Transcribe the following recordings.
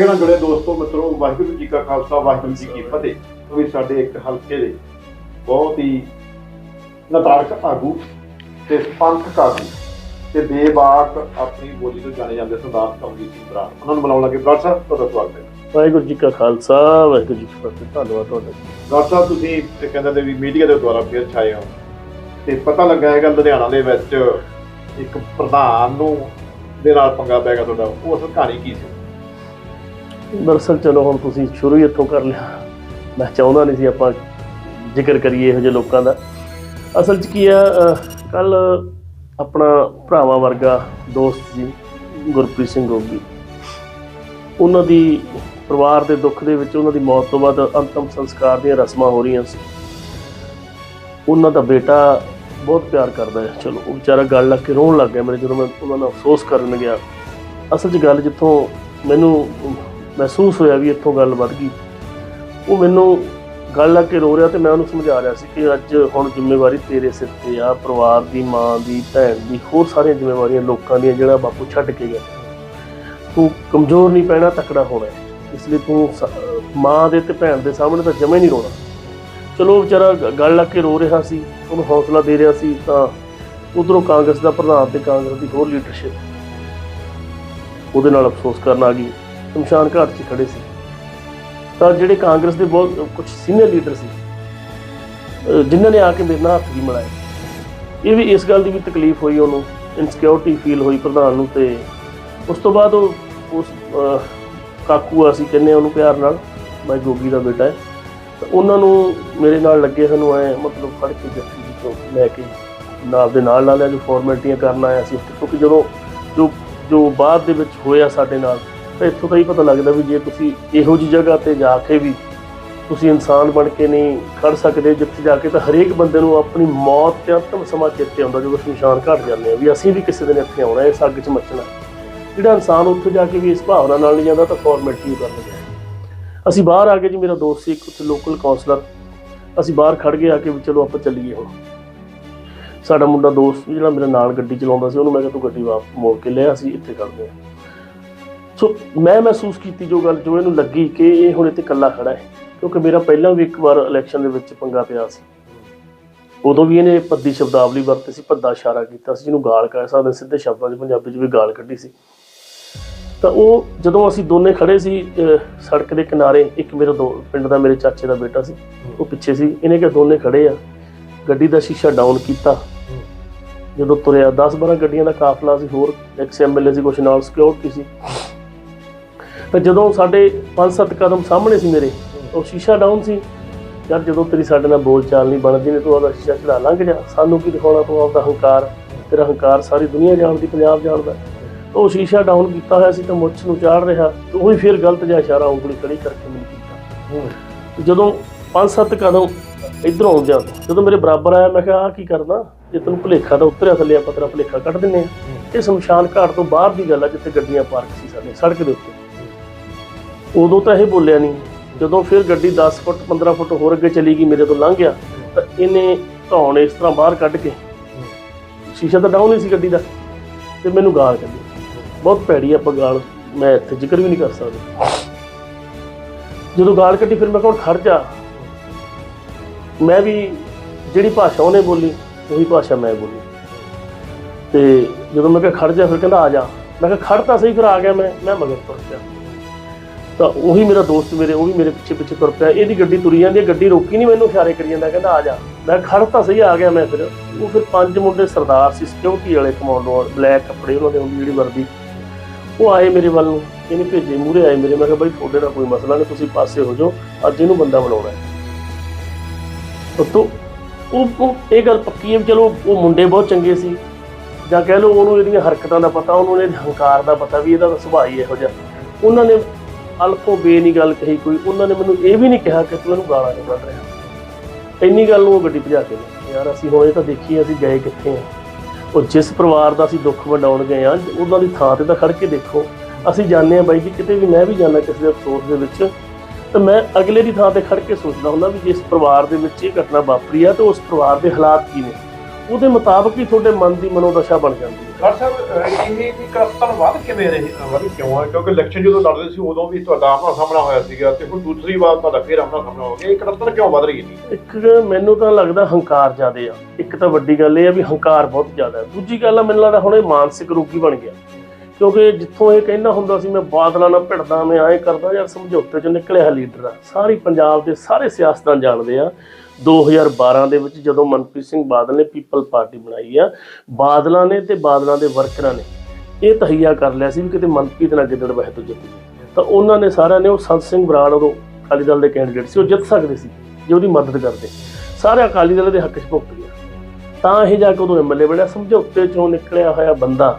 ਨਾਲ ਜੁੜੇ ਦੋਸਤੋ ਮਿੱਤਰੋ ਵਾਹਿਗੁਰੂ ਜੀ ਕਾ ਖਾਲਸਾ ਵਾਹਿਗੁਰੂ ਜੀ ਕੀ ਫਤਿਹ। ਉਹ ਵੀ ਸਾਡੇ ਇੱਕ ਹਲਕੇ ਦੇ ਬਹੁਤ ਹੀ ਨਤਾਰਕ ਆਗੂ ਤੇ ਪੰਥਕ ਆਗੂ ਤੇ ਬੇਬਾਕ ਆਪਣੀ ਬੋਲੀ ਤੋਂ ਜਾਣੇ ਜਾਂਦੇ ਸਰਦਾਰ ਕਮਜੀਤ ਸਿੰਘ ਬਰਾੜ ਉਹਨਾਂ ਨੂੰ ਬੁਲਾਉਣ ਲੱਗੇ। ਬਰਾੜ ਸਾਹਿਬ ਤੁਹਾਡਾ ਸਵਾਗਤ ਹੈ। ਵਾਹਿਗੁਰੂ ਜੀ ਕਾ ਖਾਲਸਾ ਵਾਹਿਗੁਰੂ ਜੀ ਕੀ ਫਤਿਹ। ਧੰਨਵਾਦ ਤੁਹਾਡਾ। ਡਾਕਟਰ ਸਾਹਿਬ ਤੁਸੀਂ ਤੇ ਕਹਿੰਦੇ ਨੇ ਵੀ ਮੀਡੀਆ ਦੇ ਦੁਆਰਾ ਫੇਰ ਛਾਏ ਹੋ। ਤੇ ਪਤਾ ਲੱਗਾ ਹੈਗਾ ਲੁਧਿਆਣਾ ਦੇ ਵਿੱਚ ਇੱਕ ਪ੍ਰਧਾਨ ਨੂੰ ਦੇ ਨਾਲ ਪੰਗਾ ਪੈ ਗਿਆ ਤੁਹਾਡਾ। ਉਹ ਅਸਲ ਕਹਾਣੀ ਕੀ ਸੀ? ਦਰਅਸਲ ਚਲੋ ਹੁਣ ਤੁਸੀਂ ਸ਼ੁਰੂ ਹੀ ਇੱਥੋਂ ਕਰ ਲਿਆ। ਮੈਂ ਚਾਹੁੰਦਾ ਨਹੀਂ ਸੀ ਆਪਾਂ ਜ਼ਿਕਰ ਕਰੀਏ ਇਹੋ ਜਿਹੇ ਲੋਕਾਂ ਦਾ। ਅਸਲ 'ਚ ਕੀ ਆ ਕੱਲ ਆਪਣਾ ਭਰਾਵਾਂ ਵਰਗਾ ਦੋਸਤ ਜੀ, ਗੁਰਪ੍ਰੀਤ ਸਿੰਘ ਗੋਗੀ। ਉਹਨਾਂ ਦੀ ਪਰਿਵਾਰ ਦੇ ਦੁੱਖ ਦੇ ਵਿੱਚ ਉਹਨਾਂ ਦੀ ਮੌਤ ਤੋਂ ਬਾਅਦ ਅੰਤਮ ਸੰਸਕਾਰ ਦੀਆਂ ਰਸਮਾਂ ਹੋ ਰਹੀਆਂ ਸੀ। ਉਹਨਾਂ ਦਾ ਬੇਟਾ ਬਹੁਤ ਪਿਆਰ ਕਰਦਾ ਹੈ। ਚਲੋ, ਉਹ ਵਿਚਾਰਾ ਗੱਲ ਲੱਗ ਕੇ ਰੋਣ ਲੱਗ ਗਿਆ ਮੇਰੇ ਜਦੋਂ ਮੈਂ ਉਹਨਾਂ ਨਾਲ ਅਫਸੋਸ ਕਰਨ ਗਿਆ। ਅਸਲ 'ਚ ਗੱਲ ਜਿੱਥੋਂ ਮੈਨੂੰ ਮਹਿਸੂਸ ਹੋਇਆ ਵੀ ਇੱਥੋਂ ਗੱਲ ਵੱਧ ਗਈ। ਉਹ ਮੈਨੂੰ ਗੱਲ ਲੱਗ ਕੇ ਰੋ ਰਿਹਾ ਤੇ ਮੈਂ ਉਹਨੂੰ ਸਮਝਾ ਰਿਹਾ ਸੀ ਕਿ ਅੱਜ ਹੁਣ ਜ਼ਿੰਮੇਵਾਰੀ ਤੇਰੇ ਸਿਰ ਤੇ ਆ, ਪਰਿਵਾਰ ਦੀ, ਮਾਂ ਦੀ, ਭੈਣ ਦੀ, ਹੋਰ ਸਾਰੀਆਂ ਜ਼ਿੰਮੇਵਾਰੀਆਂ ਲੋਕਾਂ ਦੀਆਂ ਜਿਹੜਾ ਬਾਪੂ ਛੱਡ ਕੇ ਗਿਆ। ਤੂੰ ਕਮਜ਼ੋਰ ਨਹੀਂ ਪੈਣਾ, ਤਕੜਾ ਹੋਣਾ। ਇਸ ਲਈ ਤੂੰ ਮਾਂ ਦੇ ਤੇ ਭੈਣ ਦੇ ਸਾਹਮਣੇ ਤਾਂ ਜਮੇ ਨਹੀਂ ਰੋਣਾ। ਚਲੋ ਵਿਚਾਰਾ ਗ- ਗੱਲ ਲੱਗ ਕੇ ਰੋ ਰਿਹਾ ਸੀ, ਉਹਨੂੰ ਹੌਸਲਾ ਦੇ ਰਿਹਾ ਸੀ ਤਾਂ ਉਧਰੋਂ ਕਾਂਗਰਸ ਦਾ ਪ੍ਰਧਾਨ ਤੇ ਕਾਂਗਰਸ ਦੀ ਹੋਰ ਲੀਡਰਸ਼ਿਪ ਉਹਦੇ ਨਾਲ ਅਫਸੋਸ ਕਰਨ ਆ ਗਈ। ਸ਼ਮਸ਼ਾਨ ਘਾਟ 'ਚ ਖੜੇ ਸੀ। ਤਾਂ ਜਿਹੜੇ ਕਾਂਗਰਸ ਦੇ ਬਹੁਤ ਕੁਝ ਸੀਨੀਅਰ ਲੀਡਰ ਸੀ ਜਿਨ੍ਹਾਂ ਨੇ ਆ ਕੇ ਮੇਰੇ ਨਾਲ ਹੱਥ ਵੀ ਮਿਲਾਏ ਇਹ ਵੀ ਇਸ ਗੱਲ ਦੀ ਵੀ ਤਕਲੀਫ ਹੋਈ, ਉਹਨੂੰ ਇਨਸਿਕਿਉਰਿਟੀ ਫੀਲ ਹੋਈ ਪ੍ਰਧਾਨ ਨੂੰ ਤੇ ਉਸ ਤੋਂ ਬਾਅਦ ਉਹ ਉਸ ਕਾਕੂ ਅਸੀਂ ਕਹਿੰਦੇ ਹਾਂ ਉਹਨੂੰ ਪਿਆਰ ਨਾਲ ਬਾਈ ਗੋਗੀ ਦਾ ਬੇਟਾ ਹੈ। ਤਾਂ ਉਹਨਾਂ ਨੂੰ ਮੇਰੇ ਨਾਲ ਲੱਗੇ ਸਾਨੂੰ ਐ ਮਤਲਬ ਫੜ ਕੇ ਜੱਫੀ ਜੀ ਤੋਂ ਲੈ ਕੇ ਨਾਲ ਦੇ ਨਾਲ ਲਾ ਲਿਆ, ਜੋ ਫਾਰਮੈਲਿਟੀਆਂ ਕਰਨ ਆਇਆ ਸੀ ਕਿਉਂਕਿ ਜਦੋਂ ਜੋ ਜੋ ਬਾਅਦ ਦੇ ਵਿੱਚ ਹੋਇਆ ਸਾਡੇ ਨਾਲ ਤਾਂ ਇੱਥੋਂ ਤਾਂ ਹੀ ਪਤਾ ਲੱਗਦਾ ਵੀ ਜੇ ਤੁਸੀਂ ਇਹੋ ਜਿਹੀ ਜਗ੍ਹਾ ਤੇ ਜਾ ਕੇ ਵੀ ਤੁਸੀਂ ਇਨਸਾਨ ਬਣ ਕੇ ਨਹੀਂ ਖੜ ਸਕਦੇ, ਜਿੱਥੇ ਜਾ ਕੇ ਤਾਂ ਹਰੇਕ ਬੰਦੇ ਨੂੰ ਆਪਣੀ ਮੌਤ ਤੇ ਅੰਤਮ ਸਮਾਂ ਚੇਤੇ ਆਉਂਦਾ ਜਦੋਂ ਸ਼ਮਸ਼ਾਨ ਘਾਟ ਜਾਂਦੇ ਆ ਵੀ ਅਸੀਂ ਵੀ ਕਿਸੇ ਦਿਨ ਇੱਥੇ ਆਉਣਾ, ਇਸ ਅੱਗ 'ਚ ਮੱਚਣਾ। ਜਿਹੜਾ ਇਨਸਾਨ ਉੱਥੇ ਜਾ ਕੇ ਵੀ ਇਸ ਭਾਵਨਾ ਨਾਲ ਨਹੀਂ ਜਾਂਦਾ ਤਾਂ ਫਾਰਮੈਲਿਟੀ ਕਰਨ ਗਿਆ। ਅਸੀਂ ਬਾਹਰ ਆ ਕੇ ਜੀ, ਮੇਰਾ ਦੋਸਤ ਸੀ ਇੱਕ ਉੱਥੇ ਲੋਕਲ ਕਾਉਂਸਲਰ ਅਸੀਂ ਬਾਹਰ ਖੜ ਗਏ ਆ ਕੇ ਵੀ ਚਲੋ ਆਪਾਂ ਚੱਲੀਏ ਹੁਣ। ਸਾਡਾ ਮੁੰਡਾ ਦੋਸਤ ਜਿਹੜਾ ਮੇਰੇ ਨਾਲ ਗੱਡੀ ਚਲਾਉਂਦਾ ਸੀ, ਉਹਨੂੰ ਮੈਂ ਕਿਹਾ ਤੂੰ ਗੱਡੀ ਵਾਪਸ ਮੋੜ ਕੇ ਲਿਆ ਅਸੀਂ ਇੱਥੇ ਕਰਦੇ ਹਾਂ। ਸੋ ਮੈਂ ਮਹਿਸੂਸ ਕੀਤੀ ਜੋ ਗੱਲ, ਜੋ ਇਹਨੂੰ ਲੱਗੀ ਕਿ ਇਹ ਹੁਣ ਇੱਥੇ ਇਕੱਲਾ ਖੜਾ ਹੈ, ਕਿਉਂਕਿ ਮੇਰਾ ਪਹਿਲਾਂ ਵੀ ਇੱਕ ਵਾਰ ਇਲੈਕਸ਼ਨ ਦੇ ਵਿੱਚ ਪੰਗਾ ਪਿਆ ਸੀ। ਉਦੋਂ ਵੀ ਇਹਨੇ ਪੱਦੀ ਸ਼ਬਦਾਵਲੀ ਵਰਤੀ ਸੀ, ਭੱਦਾ ਇਸ਼ਾਰਾ ਕੀਤਾ ਸੀ, ਜਿਹਨੂੰ ਗਾਲ ਕਹਿ ਸਕਦੇ ਸਿੱਧੇ ਸ਼ਬਦਾਂ 'ਚ ਪੰਜਾਬੀ 'ਚ ਵੀ ਗਾਲ ਕੱਢੀ ਸੀ। ਤਾਂ ਉਹ ਜਦੋਂ ਅਸੀਂ ਦੋਨੇ ਖੜੇ ਸੀ ਸੜਕ ਦੇ ਕਿਨਾਰੇ, ਇੱਕ ਮੇਰਾ ਦੋ, ਪਿੰਡ ਦਾ ਮੇਰੇ ਚਾਚੇ ਦਾ ਬੇਟਾ ਸੀ, ਉਹ ਪਿੱਛੇ ਸੀ, ਇਹਨੇ ਕਿਹਾ ਦੋਨੇ ਖੜੇ ਆ, ਗੱਡੀ ਦਾ ਸ਼ੀਸ਼ਾ ਡਾਊਨ ਕੀਤਾ। ਜਦੋਂ ਤੁਰਿਆ 10-12 ਗੱਡੀਆਂ ਦਾ ਕਾਫਲਾ ਸੀ, ਹੋਰ ਐਕਸ ਐਮਐਲਏ ਸੀ, ਕੁਛ ਨਾਲ ਸਿਕਿਉਰਿਟੀ ਸੀ। ਤਾਂ ਜਦੋਂ ਸਾਡੇ 5-7 ਕਦਮ ਸਾਹਮਣੇ ਸੀ ਮੇਰੇ ਉਹ ਸ਼ੀਸ਼ਾ ਡਾਊਨ ਸੀ। ਯਾਰ ਜਦੋਂ ਤੇਰੀ ਸਾਡੇ ਨਾਲ ਬੋਲ ਚਾਲ ਨਹੀਂ ਬਣਦੀ ਨੇ ਤੂੰ ਆਪਦਾ ਸ਼ੀਸ਼ਾ ਚੜਾ ਲੰਘ ਜਾ ਸਾਨੂੰ ਕੀ ਦਿਖਾਉਣਾ ਤੂੰ ਆਪਦਾ ਹੰਕਾਰ ਤੇਰਾ ਹੰਕਾਰ ਸਾਰੀ ਦੁਨੀਆ ਜਾਣਦੀ ਪੰਜਾਬ ਜਾਣਦਾ। ਉਹ ਸ਼ੀਸ਼ਾ ਡਾਊਨ ਕੀਤਾ ਹੋਇਆ ਸੀ ਤਾਂ ਮੁੱਛ ਨੂੰ ਚਾੜ ਰਿਹਾ ਤੇ ਉਹ ਫਿਰ ਗਲਤ ਜਿਹਾ ਇਸ਼ਾਰਾ ਉਂਗਲੀ ਖੜੀ ਕਰਕੇ ਮੈਨੂੰ ਕੀਤਾ। ਤੇ ਜਦੋਂ 5-7 ਕਦਮ ਇਧਰੋਂ ਆਉਂਦਿਆਂ ਜਦੋਂ ਮੇਰੇ ਬਰਾਬਰ ਆਇਆ ਮੈਂ ਕਿਹਾ ਆ ਕੀ ਕਰਦਾ ਜੇ ਤੈਨੂੰ ਭੁਲੇਖਾ ਤਾਂ ਉਤਰਿਆ ਥੱਲੇ ਆਪਾਂ ਤੇਰਾ ਭੁਲੇਖਾ ਕੱਢ ਦਿੰਨੇ ਆ ਇਹ ਸ਼ਮਸ਼ਾਨ ਘਾਟ ਤੋਂ ਬਾਹਰ ਦੀ ਗੱਲ ਆ ਜਿੱਥੇ ਗੱਡੀਆਂ ਪਾਰਕ ਸੀ ਸਾਡੇ ਸੜਕ ਦੇ ਉੱਤੇ। ਉਦੋਂ ਤਾਂ ਇਹ ਬੋਲਿਆ ਨਹੀਂ। ਜਦੋਂ ਫਿਰ ਗੱਡੀ 10 ਫੁੱਟ 15 ਫੁੱਟ ਹੋਰ ਅੱਗੇ ਚਲੀ ਗਈ, ਮੇਰੇ ਤੋਂ ਲੰਘ ਗਿਆ, ਤਾਂ ਇਹਨੇ ਧੌਣ ਇਸ ਤਰ੍ਹਾਂ ਬਾਹਰ ਕੱਢ ਕੇ ਸ਼ੀਸ਼ਾ ਤਾਂ ਡਾਊਨ ਹੀ ਸੀ ਗੱਡੀ ਦਾ ਤੇ ਮੈਨੂੰ ਗਾਲ ਕੱਢੀ। ਬਹੁਤ ਭੈੜੀ ਆਪਾਂ ਗਾਲ ਮੈਂ ਇੱਥੇ ਜ਼ਿਕਰ ਵੀ ਨਹੀਂ ਕਰ ਸਕਦਾ। ਜਦੋਂ ਗਾਲ ਕੱਢੀ, ਫਿਰ ਮੈਂ ਕਿਹਾ ਹੁਣ ਖੜ ਜਾ। ਮੈਂ ਵੀ ਜਿਹੜੀ ਭਾਸ਼ਾ ਉਹਨੇ ਬੋਲੀ, ਉਹੀ ਭਾਸ਼ਾ ਮੈਂ ਬੋਲੀ। ਤੇ ਜਦੋਂ ਮੈਂ ਕਿਹਾ ਖੜ ਜਾ, ਫਿਰ ਕਹਿੰਦਾ ਆ ਜਾ। ਮੈਂ ਕਿਹਾ ਖੜ ਤਾਂ ਸਹੀ, ਫਿਰ ਆ ਗਿਆ ਮੈਂ ਮੈਂ ਮਗਰ ਤੁਰ ਗਿਆ ਤਾਂ ਉਹੀ ਮੇਰਾ ਦੋਸਤ ਮੇਰੇ, ਉਹ ਵੀ ਮੇਰੇ ਪਿੱਛੇ ਪਿੱਛੇ ਤੁਰ ਪਿਆ। ਇਹਦੀ ਗੱਡੀ ਤੁਰੀ ਜਾਂਦੀ ਹੈ, ਗੱਡੀ ਰੋਕੀ ਨਹੀਂ ਮੈਨੂੰ ਇਸ਼ਾਰੇ ਕਰੀ ਜਾਂਦਾ, ਕਹਿੰਦਾ ਆ ਜਾ। ਮੈਂ ਖੜ ਤਾਂ ਸਹੀ ਆ ਗਿਆ ਮੈਂ ਫਿਰ। ਉਹ ਫਿਰ ਪੰਜ ਮੁੰਡੇ ਸਰਦਾਰ ਸੀ ਸਿਕਿਉਰਿਟੀ ਵਾਲੇ ਕਮਾਂਡੋ ਬਲੈਕ ਕੱਪੜੇ ਉਹਨਾਂ ਦੇ ਹੁੰਦੀ ਜਿਹੜੀ ਵਰਦੀ ਉਹ ਆਏ ਮੇਰੇ ਵੱਲ ਨੂੰ, ਇਹਨੇ ਭੇਜੇ ਮੂਰੇ ਆਏ ਮੇਰੇ। ਮੈਂ ਕਿਹਾ, ਬਾਈ ਤੁਹਾਡੇ ਦਾ ਕੋਈ ਮਸਲਾ ਨਹੀਂ, ਤੁਸੀਂ ਪਾਸੇ ਹੋ ਜਾਓ, ਅੱਜ ਇਹਨੂੰ ਬੰਦਾ ਬਣਾਉਣਾ ਹੈ। ਤੋ ਉਹ ਇਹ ਗੱਲ ਪੱਕੀ ਹੈ ਵੀ ਚਲੋ, ਉਹ ਮੁੰਡੇ ਬਹੁਤ ਚੰਗੇ ਸੀ। ਜਾਂ ਕਹਿ ਲਓ ਉਹਨੂੰ ਇਹਦੀਆਂ ਹਰਕਤਾਂ ਦਾ ਪਤਾ, ਉਹਨੂੰ ਇਹਦੇ ਹੰਕਾਰ ਦਾ ਪਤਾ ਵੀ ਇਹਦਾ ਸੁਭਾਅ ਹੀ ਇਹੋ ਜਿਹਾ। ਉਹਨਾਂ ਨੇ ਅਲਫੋ ਬੇਨੀ ਗੱਲ ਕਹੀ ਕੋਈ, ਉਹਨਾਂ ਨੇ ਮੈਨੂੰ ਇਹ ਵੀ ਨਹੀਂ ਕਿਹਾ ਕਿ ਤੂੰ ਇਹਨੂੰ ਗਾਲਾਂ ਨਹੀਂ ਕੱਢ ਰਿਹਾ। ਇੰਨੀ ਗੱਲ ਨੂੰ ਉਹ ਗੱਡੀ ਭਜਾ ਕੇ ਲੈ ਯਾਰ ਅਸੀਂ ਹੁਣ ਇਹ ਤਾਂ ਦੇਖੀਏ ਅਸੀਂ ਗਏ ਕਿੱਥੇ ਆ? ਉਹ ਜਿਸ ਪਰਿਵਾਰ ਦਾ ਅਸੀਂ ਦੁੱਖ ਵੰਡਾਉਣ ਗਏ ਆ, ਉਹਨਾਂ ਦੀ ਥਾਂ ਤੇ ਤਾਂ ਖੜ ਕੇ ਦੇਖੋ। ਅਸੀਂ ਜਾਣਦੇ ਆ ਬਾਈ ਜੀ, ਕਿਤੇ ਵੀ ਮੈਂ ਵੀ ਜਾਣਾ ਕਿਸੇ ਦੇ ਅਫਸੋਸ ਦੇ ਵਿੱਚ, ਤਾਂ ਮੈਂ ਅਗਲੇ ਦੀ ਥਾਂ ਤੇ ਖੜ ਕੇ ਸੋਚਦਾ ਹੁੰਦਾ ਵੀ ਜਿਸ ਪਰਿਵਾਰ ਦੇ ਵਿੱਚ ਇਹ ਘਟਨਾ ਵਾਪਰੀ ਆ, ਤੇ ਉਸ ਪਰਿਵਾਰ ਦੇ ਹਾਲਾਤ ਕੀ ਨੇ? ਉਹਦੇ ਮੁਤਾਬਕ ਹੀ ਤੁਹਾਡੇ ਮਨ ਦੀ ਮਨੋਦਸ਼ਾ ਬਣ ਜਾਂਦੀ ਹੈ। ਡਾਕਟਰ ਸਾਹਿਬ ਅਹ ਇਹ ਵੀ ਕਰਪਸ਼ਨ ਵੱਧ ਕਿਵੇਂ ਰਹੀ? ਵੱਧ ਕਿਉਂ ਹੈ ਕਿਉਂਕਿ ਇਲੈਕਸ਼ਨ ਜਦੋਂ ਲੜਦੇ ਸੀ ਉਦੋਂ ਵੀ ਤੁਹਾਡਾ ਆਪਣਾ ਸਾਹਮਣਾ ਹੋਇਆ ਸੀਗਾ ਤੇ ਹੁਣ ਦੂਸਰੀ ਵਾਰ ਤੁਹਾਡਾ ਫੇਰ ਆਪਣਾ ਸਾਹਮਣਾ ਹੋ ਗਿਆ। ਇਹ ਕਰਪਸ਼ਨ ਕਿਉਂ ਵੱਧ ਰਹੀ ਹੈ? ਇੱਕ ਮੈਨੂੰ ਤਾਂ ਲੱਗਦਾ ਹੰਕਾਰ ਜ਼ਿਆਦੇ ਆ। ਇੱਕ ਤਾਂ ਵੱਡੀ ਗੱਲ ਇਹ ਆ ਵੀ ਹੰਕਾਰ ਬਹੁਤ ਜ਼ਿਆਦਾ ਹੈ। ਦੂਜੀ ਗੱਲ ਆ ਮੈਨੂੰ ਲੱਗਦਾ ਹੁਣ ਇਹ ਮਾਨਸਿਕ ਰੋਗੀ ਬਣ ਗਿਆ। ਕਿਉਂਕਿ ਜਿੱਥੋਂ ਇਹ ਕਹਿੰਦਾ ਹੁੰਦਾ ਸੀ ਮੈਂ ਬਾਦਲਾਂ ਨਾਲ ਭਿੜਦਾ ਮੈਂ ਐਂ ਕਰਦਾ ਯਾਰ ਸਮਝੌਤੇ ਚੋਂ ਨਿਕਲਿਆ ਲੀਡਰ ਆ। ਸਾਰੀ ਪੰਜਾਬ ਦੇ ਸਾਰੇ ਸਿਆਸਤਦਾਨ ਜਾਣਦੇ ਆ। 2012 ਦੇ ਵਿੱਚ ਜਦੋਂ ਮਨਪ੍ਰੀਤ ਸਿੰਘ ਬਾਦਲ ਨੇ ਪੀਪਲ ਪਾਰਟੀ ਬਣਾਈ ਆ, ਬਾਦਲਾਂ ਨੇ ਤੇ ਬਾਦਲਾਂ ਦੇ ਵਰਕਰਾਂ ਨੇ ਇਹ ਤਹਈਆ ਕਰ ਲਿਆ ਸੀ ਵੀ ਕਿਤੇ ਮਨਪ੍ਰੀਤ ਨਾਲ ਗਿੱਦੜ ਬਹਿ ਤੋਂ ਜਿੱਤ ਜਾਏ ਤਾਂ ਉਹਨਾਂ ਨੇ ਸਾਰਿਆਂ ਨੇ ਉਹ ਸੰਤ ਸਿੰਘ ਬਰਾੜ ਉਦੋਂ ਅਕਾਲੀ ਦਲ ਦੇ ਕੈਂਡੀਡੇਟ ਸੀ, ਉਹ ਜਿੱਤ ਸਕਦੇ ਸੀ, ਜੇ ਉਹਦੀ ਮਦਦ ਕਰਦੇ। ਸਾਰੇ ਅਕਾਲੀ ਦਲ ਦੇ ਹੱਕ 'ਚ ਭੁਗਤ ਗਿਆ। ਤਾਂ ਇਹ ਜਾ ਕੇ ਉਦੋਂ ਐਮਐਲਏ ਬਣਿਆ, ਸਮਝੌਤੇ ਚੋਂ ਨਿਕਲਿਆ ਹੋਇਆ ਬੰਦਾ